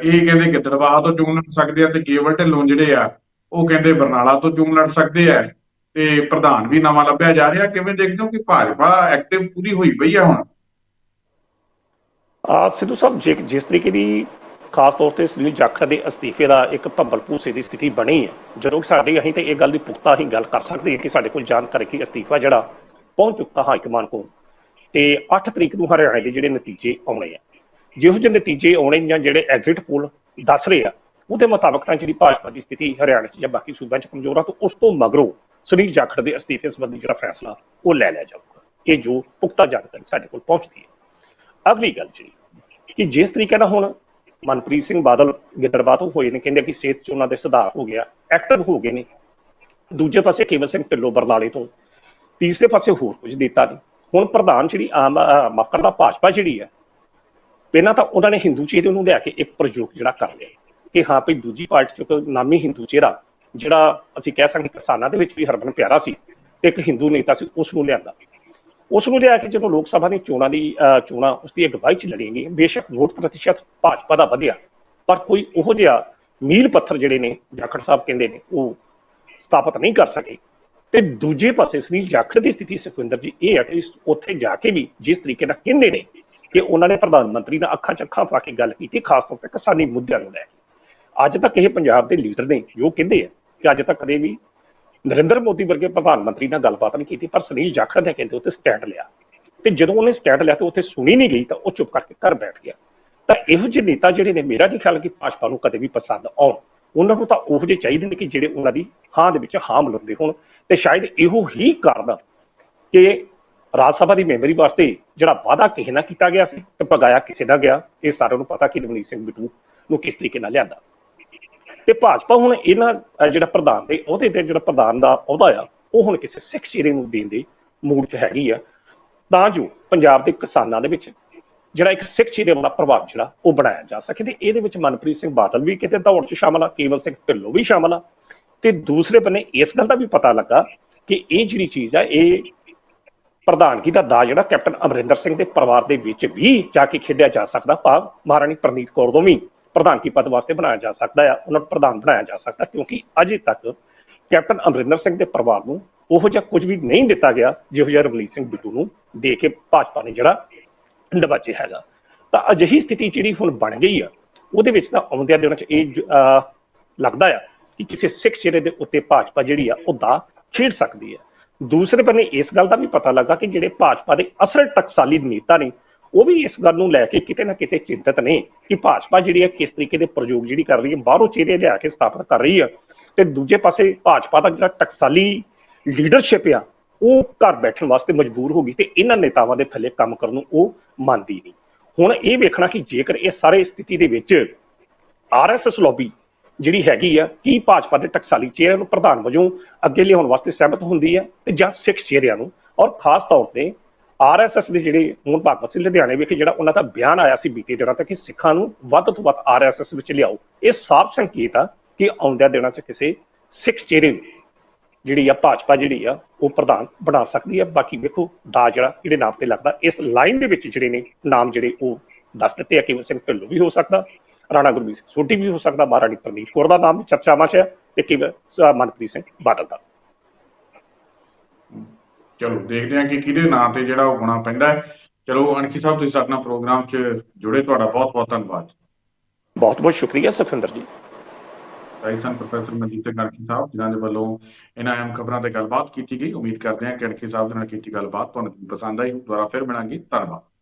ਇਹ ਕਹਿੰਦੇ ਗਿੱਦੜਬਾਹਾ ਤੋਂ ਚੋਣ ਲੜ ਸਕਦੇ ਆ ਤੇ ਕੇਵਲ ਢਿੱਲੋਂ ਜਿਹੜੇ ਆ, ਉਹ ਕਹਿੰਦੇ ਬਰਨਾਲਾ ਤੋਂ ਚੋਣ ਲੜ ਸਕਦੇ ਆ। ਤੇ ਪ੍ਰਧਾਨ ਵੀ ਨਵਾਂ ਲੱਭਿਆ ਜਾ ਰਿਹਾ। ਕਿਵੇਂ ਦੇਖਦੇ ਹੋ ਕਿ ਭਾਜਪਾ ਐਕਟਿਵ ਪੂਰੀ ਹੋਈ ਪਈ ਆ ਹੁਣ? ਆ ਸਿੱਧੂ ਸਾਹਿਬ, ਜੇ ਜਿਸ ਤਰੀਕੇ ਦੀ ਖਾਸ ਤੌਰ ਤੇ ਸੁਨੀਲ ਜਾਖੜ ਦੇ ਅਸਤੀਫੇ ਦਾ ਇੱਕ ਭੰਬਲ ਭੂਸੇ ਦੀ ਸਥਿਤੀ ਬਣੀ ਹੈ, ਜਦੋਂ ਕਿ ਸਾਡੇ ਅਸੀਂ ਤੇ ਇਹ ਗੱਲ ਦੀ ਪੁਖਤਾ ਹੀ ਗੱਲ ਕਰ ਸਕਦੇ ਹਾਂ ਕਿ ਸਾਡੇ ਕੋਲ ਜਾਣਕਾਰੀ ਕਿ ਅਸਤੀਫਾ ਜਿਹੜਾ ਪਹੁੰਚ ਚੁੱਕਾ ਹਾਈ ਕਮਾਂਡ ਕੋਲ। ਤੇ 8 ਤਰੀਕ ਨੂੰ ਹਰਿਆਣਾ ਦੇ ਜਿਹੜੇ ਨਤੀਜੇ ਆਉਣੇ ਆ। ਜਿਹੋ ਜਿਹੇ ਨਤੀਜੇ ਆਉਣੇ ਜਾਂ ਜਿਹੜੇ ਐਗਜ਼ਿਟ ਪੋਲ ਦੱਸ ਰਹੇ ਆ, ਉਹਦੇ ਮੁਤਾਬਕ ਤਾਂ ਜਿਹੜੀ ਭਾਜਪਾ ਦੀ ਸਥਿਤੀ ਹਰਿਆਣਾ 'ਚ ਜਾਂ ਬਾਕੀ ਸੂਬਿਆਂ 'ਚ ਕਮਜ਼ੋਰ ਆ, ਤਾਂ ਉਸ ਤੋਂ ਮਗਰੋਂ ਸੁਨੀਲ ਜਾਖੜ ਦੇ ਅਸਤੀਫੇ ਸੰਬੰਧੀ ਜਿਹੜਾ ਫੈਸਲਾ ਉਹ ਲੈ ਲਿਆ ਜਾਊਗਾ। ਇਹ ਜੋ ਪੁਖਤਾ ਜਾਣਕਾਰੀ ਸਾਡੇ ਕੋਲ ਪਹੁੰਚਦੀ ਹੈ। ਅਗਲੀ ਗੱਲ ਜਿਹੜੀ ਕਿ ਜਿਸ ਤਰੀਕੇ ਨਾਲ ਹੁਣ ਮਨਪ੍ਰੀਤ ਸਿੰਘ ਬਾਦਲ ਗਿੱਦੜਬਾਹ ਤੋਂ ਹੋਏ ਨੇ, ਕਹਿੰਦੇ ਕਿ ਸਿਹਤ 'ਚ ਉਹਨਾਂ ਦੇ ਸੁਧਾਰ ਹੋ ਗਿਆ ਐਕਟਿਵ ਹੋ ਗਏ ਨੇ। ਦੂਜੇ ਪਾਸੇ ਕੇਵਲ ਸਿੰਘ ਢਿੱਲੋਂ ਬਰਨਾਲੇ ਤੋਂ ਤੀਸਰੇ ਪਾਸੇ ਹੋਰ ਕੁਝ ਦਿੱਤਾ ਨਹੀਂ। ਹੁਣ ਪ੍ਰਧਾਨ ਜਿਹੜੀ ਆਮ ਮਾਫ਼ ਕਰਦਾ ਭਾਜਪਾ ਜਿਹੜੀ ਹੈ, ਪਹਿਲਾਂ ਤਾਂ ਉਹਨਾਂ ਨੇ ਹਿੰਦੂ ਚਿਹਰੇ ਨੂੰ ਲਿਆ ਕੇ ਇੱਕ ਪ੍ਰਯੋਗ ਜਿਹੜਾ ਕਰ ਲਿਆ ਕਿ ਹਾਂ ਭਈ ਦੂਜੀ ਪਾਰਟੀ ਚੋਂ ਕੋਈ ਨਾਮੀ ਹਿੰਦੂ ਚਿਹਰਾ, ਜਿਹੜਾ ਅਸੀਂ ਕਹਿ ਸਕਦੇ ਕਿਸਾਨਾਂ ਦੇ ਵਿੱਚ ਵੀ ਹਰਮਨ ਪਿਆਰਾ ਸੀ ਤੇ ਇੱਕ ਹਿੰਦੂ ਨੇਤਾ ਸੀ, ਉਸ ਨੂੰ ਲਿਆਂਦਾ। ਉਸ ਨੂੰ ਲਿਆ ਕੇ ਜਦੋਂ ਲੋਕ ਸਭਾ ਦੀ ਚੋਣਾਂ ਦੀ ਚੋਣਾਂ ਉਸ ਦੀ ਅਗਵਾਈ ਚ ਲੜੀਆਂ ਬੇਸ਼ੱਕ ਵੋਟ ਪ੍ਰਤੀਸ਼ਤ ਭਾਜਪਾ ਦਾ ਵਧਿਆ। ਪਰ ਕੋਈ ਉਹੋ ਜਿਹਾ ਮੀਲ ਪੱਥਰ ਜਿਹੜੇ ਨੇ, ਜਾਖੜ ਸਾਹਿਬ ਕਹਿੰਦੇ ਨੇ, ਉਹ ਸਥਾਪਿਤ ਨਹੀਂ ਕਰ ਸਕੇ। ਤੇ ਦੂਜੇ ਪਾਸੇ ਸੁਨੀਲ ਜਾਖੜ ਦੀ ਸਥਿਤੀ ਸੁਖਵਿੰਦਰ ਜੀ, ਇਹ ਹੈ ਕਿ ਉੱਥੇ ਜਾ ਕੇ ਵੀ ਜਿਸ ਤਰੀਕੇ ਨਾਲ ਕਹਿੰਦੇ ਨੇ ਕਿ ਉਹਨਾਂ ਨੇ ਪ੍ਰਧਾਨ ਮੰਤਰੀ ਨਾਲ ਅੱਖਾਂ ਚੱਖਾਂ ਅੱਖਾਂ ਕੇ ਗੱਲ ਕੀਤੀ, ਖਾਸ ਤੌਰ ਤੇ ਕਿਸਾਨੀ ਮੁੱਦਿਆਂ ਨੂੰ ਲੈ ਕੇ। ਅੱਜ ਤੱਕ ਇਹ ਪੰਜਾਬ ਦੇ ਲੀਡਰ ਨੇ ਜੋ ਕਹਿੰਦੇ ਆ ਕਿ ਅੱਜ ਤੱਕ ਕਦੇ ਵੀ ਨਰਿੰਦਰ ਮੋਦੀ ਵਰਗੇ ਪ੍ਰਧਾਨ ਮੰਤਰੀ ਨਾਲ ਗੱਲਬਾਤ ਨਹੀਂ ਕੀਤੀ, ਪਰ ਸੁਨੀਲ ਜਾਖੜ ਨੇ ਕਹਿੰਦੇ ਉੱਤੇ ਸਟੈਂਡ ਲਿਆ। ਤੇ ਜਦੋਂ ਉਹਨੇ ਸਟੈਂਡ ਲਿਆ ਤੇ ਉੱਥੇ ਸੁਣੀ ਨਹੀਂ ਗਈ ਤਾਂ ਉਹ ਚੁੱਪ ਕਰਕੇ ਘਰ ਬੈਠ ਗਿਆ। ਤਾਂ ਇਹੋ ਜਿਹੇ ਨੇਤਾ ਜਿਹੜੇ ਨੇ, ਮੇਰਾ ਨਹੀਂ ਖਿਆਲ ਕਿ ਭਾਜਪਾ ਨੂੰ ਕਦੇ ਵੀ ਪਸੰਦ ਆਉਣ। ਉਹਨਾਂ ਨੂੰ ਤਾਂ ਉਹ ਜਿਹੇ ਚਾਹੀਦੇ ਨੇ ਕਿ ਜਿਹੜੇ ਉਹਨਾਂ ਦੀ ਹਾਂ ਦੇ ਵਿੱਚ ਹਾਂ ਮਿਲਦੇ ਹੋਣ। ਤੇ ਸ਼ਾਇਦ ਇਹੋ ਹੀ ਕਾਰਨ ਕਿ ਰਾਜ ਸਭਾ ਦੀ ਮੈਂਬਰੀ ਵਾਸਤੇ ਜਿਹੜਾ ਵਾਅਦਾ ਕਿਸੇ ਨਾਲ ਕੀਤਾ ਗਿਆ ਸੀ ਤੇ ਪਗਾਇਆ ਕਿਸੇ ਦਾ ਗਿਆ, ਇਹ ਸਾਰਿਆਂ ਨੂੰ ਪਤਾ ਕਿ ਨਵਨੀਤ ਸਿੰਘ ਬਿੱਟੂ ਨੂੰ ਕਿਸ ਤਰੀਕੇ ਨਾਲ ਲਿਆਂਦਾ। ਤੇ ਭਾਜਪਾ ਹੁਣ ਇਹਨਾਂ ਜਿਹੜਾ ਪ੍ਰਧਾਨ ਦੇ, ਉਹਦੇ ਤੇ ਜਿਹੜਾ ਪ੍ਰਧਾਨ ਦਾ ਅਹੁਦਾ ਆ, ਉਹ ਹੁਣ ਕਿਸੇ ਸਿੱਖ ਚਿਹਰੇ ਨੂੰ ਦੇਣ ਦੇ ਮੂਡ 'ਚ ਹੈਗੀ ਆ। ਤਾਂ ਜੋ ਪੰਜਾਬ ਦੇ ਕਿਸਾਨਾਂ ਦੇ ਵਿੱਚ ਜਿਹੜਾ ਇੱਕ ਸਿੱਖ ਚਿਹਰੇ ਵਾਲਾ ਪ੍ਰਭਾਵ ਜਿਹੜਾ, ਉਹ ਬਣਾਇਆ ਜਾ ਸਕੇ ਤੇ ਇਹਦੇ ਵਿੱਚ ਮਨਪ੍ਰੀਤ ਸਿੰਘ ਬਾਦਲ ਵੀ ਕਿਤੇ ਦੌੜ 'ਚ ਸ਼ਾਮਲ ਆ, ਕੇਵਲ ਸਿੰਘ ਢਿੱਲੋਂ ਵੀ ਸ਼ਾਮਲ ਆ। ਤੇ ਦੂਸਰੇ ਬੰਨੇ ਇਸ ਗੱਲ ਦਾ ਵੀ ਪਤਾ ਲੱਗਾ ਕਿ ਇਹ ਜਿਹੜੀ ਚੀਜ਼ ਆ, ਇਹ ਪ੍ਰਧਾਨਗੀ ਦਾ ਦਾਅ ਜਿਹੜਾ ਕੈਪਟਨ ਅਮਰਿੰਦਰ ਸਿੰਘ ਦੇ ਪਰਿਵਾਰ ਦੇ ਵਿੱਚ ਵੀ ਜਾ ਕੇ ਖੇਡਿਆ ਜਾ ਸਕਦਾ, ਭਾਵ ਮਹਾਰਾਣੀ ਪ੍ਰਨੀਤ ਕੌਰ ਤੋਂ ਵੀ। ਪ੍ਰਧਾਨਗੀ ਪਦ ਵਾਸਤੇ ਬਣਾਇਆ ਜਾ ਸਕਦਾ ਆ, ਉਹਨਾਂ ਨੂੰ ਪ੍ਰਧਾਨ ਬਣਾਇਆ ਜਾ ਸਕਦਾ, ਕਿਉਂਕਿ ਅਜੇ ਤੱਕ ਕੈਪਟਨ ਅਮਰਿੰਦਰ ਸਿੰਘ ਦੇ ਪਰਿਵਾਰ ਨੂੰ ਉਹੋ ਜਿਹਾ ਕੁਝ ਵੀ ਨਹੀਂ ਦਿੱਤਾ ਗਿਆ, ਜਿਹੋ ਜਿਹਾ ਰਵਨੀਤ ਸਿੰਘ ਬਿੱਟੂ ਨੂੰ ਦੇ ਕੇ ਭਾਜਪਾ ਨੇ ਜਿਹੜਾ ਨਵਾਜੇ ਹੈਗਾ। ਤਾਂ ਅਜਿਹੀ ਸਥਿਤੀ ਜਿਹੜੀ ਹੁਣ ਬਣ ਗਈ ਆ, ਉਹਦੇ ਵਿੱਚ ਤਾਂ ਆਉਂਦਿਆਂ ਦਿਨਾਂ 'ਚ ਇਹ ਲੱਗਦਾ ਆ ਕਿ ਕਿਸੇ ਸਿੱਖ ਚਿਹਰੇ ਦੇ ਉੱਤੇ ਭਾਜਪਾ ਜਿਹੜੀ ਆ, ਉਹ ਦਾ ਖੇਡ ਸਕਦੀ ਹੈ ਦੂਸਰੇ ਬੰਨੇ ਇਸ ਗੱਲ ਦਾ ਵੀ ਪਤਾ ਲੱਗਾ ਕਿ ਜਿਹੜੇ ਭਾਜਪਾ ਦੇ ਅਸਲ ਟਕਸਾਲੀ ਨੇਤਾ ਨੇ ਉਹ ਵੀ ਇਸ ਗੱਲ ਨੂੰ ਲੈ ਕੇ ਕਿਤੇ ਨਾ ਕਿਤੇ ਚਿੰਤਤ ਨੇ ਕਿ ਭਾਜਪਾ ਜਿਹੜੀ ਹੈ ਕਿਸ ਤਰੀਕੇ ਦੇ ਪ੍ਰਯੋਗ ਜਿਹੜੀ ਕਰ ਰਹੀ ਹੈ, ਬਾਹਰੋਂ ਚਿਹਰੇ ਲਿਆ ਕੇ ਸਥਾਪਿਤ ਕਰ ਰਹੀ ਹੈ ਤੇ ਦੂਜੇ ਪਾਸੇ ਭਾਜਪਾ ਦਾ ਜਿਹੜਾ ਟਕਸਾਲੀ ਲੀਡਰਸ਼ਿਪ ਆ, ਉਹ ਘਰ ਬੈਠਣ ਵਾਸਤੇ ਮਜਬੂਰ ਹੋ ਗਈ ਤੇ ਇਹਨਾਂ ਨੇਤਾਵਾਂ ਦੇ ਥੱਲੇ ਕੰਮ ਕਰਨ ਨੂੰ ਉਹ ਮੰਨਦੀ ਨਹੀਂ। ਹੁਣ ਇਹ ਵੇਖਣਾ ਕਿ ਜੇਕਰ ਇਹ ਸਾਰੇ ਸਥਿਤੀ ਦੇ ਵਿੱਚ ਆਰਐਸਐਸ ਲੌਬੀ ਜਿਹੜੀ ਹੈਗੀ ਆ, ਕੀ ਭਾਜਪਾ ਦੇ ਟਕਸਾਲੀ ਚਿਹਰਿਆਂ ਨੂੰ ਪ੍ਰਧਾਨ ਵਜੋਂ ਅੱਗੇ ਲਿਆਉਣ ਵਾਸਤੇ ਸਹਿਮਤ ਹੁੰਦੀ ਹੈ ਤੇ ਜਾਂ ਸਿੱਖ ਚਿਹਰਿਆਂ ਨੂੰ ਔਰ ਖਾਸ ਤੌਰ ਤੇ ਆਰਐਸਐਸ ਦੇ ਜਿਹੜੇ ਹੁਣ ਭਗਤ ਸਿੰਘ ਲੁਧਿਆਣੇ ਵਿਖੇ ਜਿਹੜਾ ਉਹਨਾਂ ਦਾ ਬਿਆਨ ਆਇਆ ਸੀ ਬੀਤੇ ਦਿਨਾਂ ਤੱਕ ਕਿ ਸਿੱਖਾਂ ਨੂੰ ਵੱਧ ਤੋਂ ਵੱਧ ਆਰਐਸਐਸ ਵਿੱਚ ਲਿਆਓ। ਇਹ ਸਾਫ਼ ਸੰਕੇਤ ਆ ਕਿ ਆਉਂਦਿਆਂ ਦਿਨਾਂ 'ਚ ਕਿਸੇ ਸਿੱਖ ਚਿਹਰੇ ਨੂੰ ਜਿਹੜੀ ਆ ਭਾਜਪਾ ਜਿਹੜੀ ਆ ਉਹ ਪ੍ਰਧਾਨ ਬਣਾ ਸਕਦੀ ਆ। ਬਾਕੀ ਵੇਖੋ ਦਾ ਜਿਹੜਾ ਇਹਦੇ ਨਾਮ ਤੇ ਲੱਗਦਾ, ਇਸ ਲਾਈਨ ਦੇ ਵਿੱਚ ਜਿਹੜੇ ਨੇ ਨਾਮ ਜਿਹੜੇ ਉਹ ਦੱਸ ਦਿੱਤੇ ਆ। ਕਿ ਸਿੰਘ ਢਿੱਲੋਂ ਵੀ ਹੋ ਸਕਦਾ, ਰਾਣਾ ਗੁਰਮੀਤ ਸਿੰਘ ਸੋਢੀ ਵੀ ਹੋ ਸਕਦਾ, ਮਹਾਰਾਣੀ ਪ੍ਰਨੀਤ ਕੌਰ ਦਾ ਨਾਮ ਵੀ ਚਰਚਾਵਾਂ 'ਚ ਹੈ ਤੇ ਕਿਵੇਂ ਮਨਪ੍ਰੀਤ ਸਿੰਘ ਬਾਦਲ ਦਾ। ਚਲੋ ਦੇਖਦੇ ਹਾਂ ਕਿ ਕਿਹਦੇ ਨਾਂ ਤੇ ਜਿਹੜਾ ਉਹ ਹੋਣਾ ਪੈਂਦਾ ਹੈ। ਚਲੋ ਅਣਖੀ ਸਾਹਿਬ ਤੁਸੀਂ ਸਾਡੇ ਨਾਲ ਪ੍ਰੋਗਰਾਮ 'ਚ ਜੁੜੇ ਤੁਹਾਡਾ ਬਹੁਤ ਬਹੁਤ ਧੰਨਵਾਦ। ਬਹੁਤ ਬਹੁਤ ਸ਼ੁਕਰੀਆ Sukhwinder ji. Right son professor Manjit Singh Ankhi ਸਾਹਿਬ ਜਿਨ੍ਹਾਂ ਦੇ ਵੱਲੋਂ ਇਹਨਾਂ ਅਹਿਮ ਖਬਰਾਂ ਤੇ ਗੱਲਬਾਤ ਕੀਤੀ ਗਈ। ਉਮੀਦ ਕਰਦੇ ਹਾਂ ਕਿ ਅਣਖੀ ਸਾਹਿਬ ਦੇ ਨਾਲ ਕੀਤੀ ਗੱਲਬਾਤ ਤੁਹਾਨੂੰ ਪਸੰਦ ਆਈ ਦੁਬਾਰਾ ਫਿਰ ਮਿਲਾਂਗੇ। ਧੰਨਵਾਦ।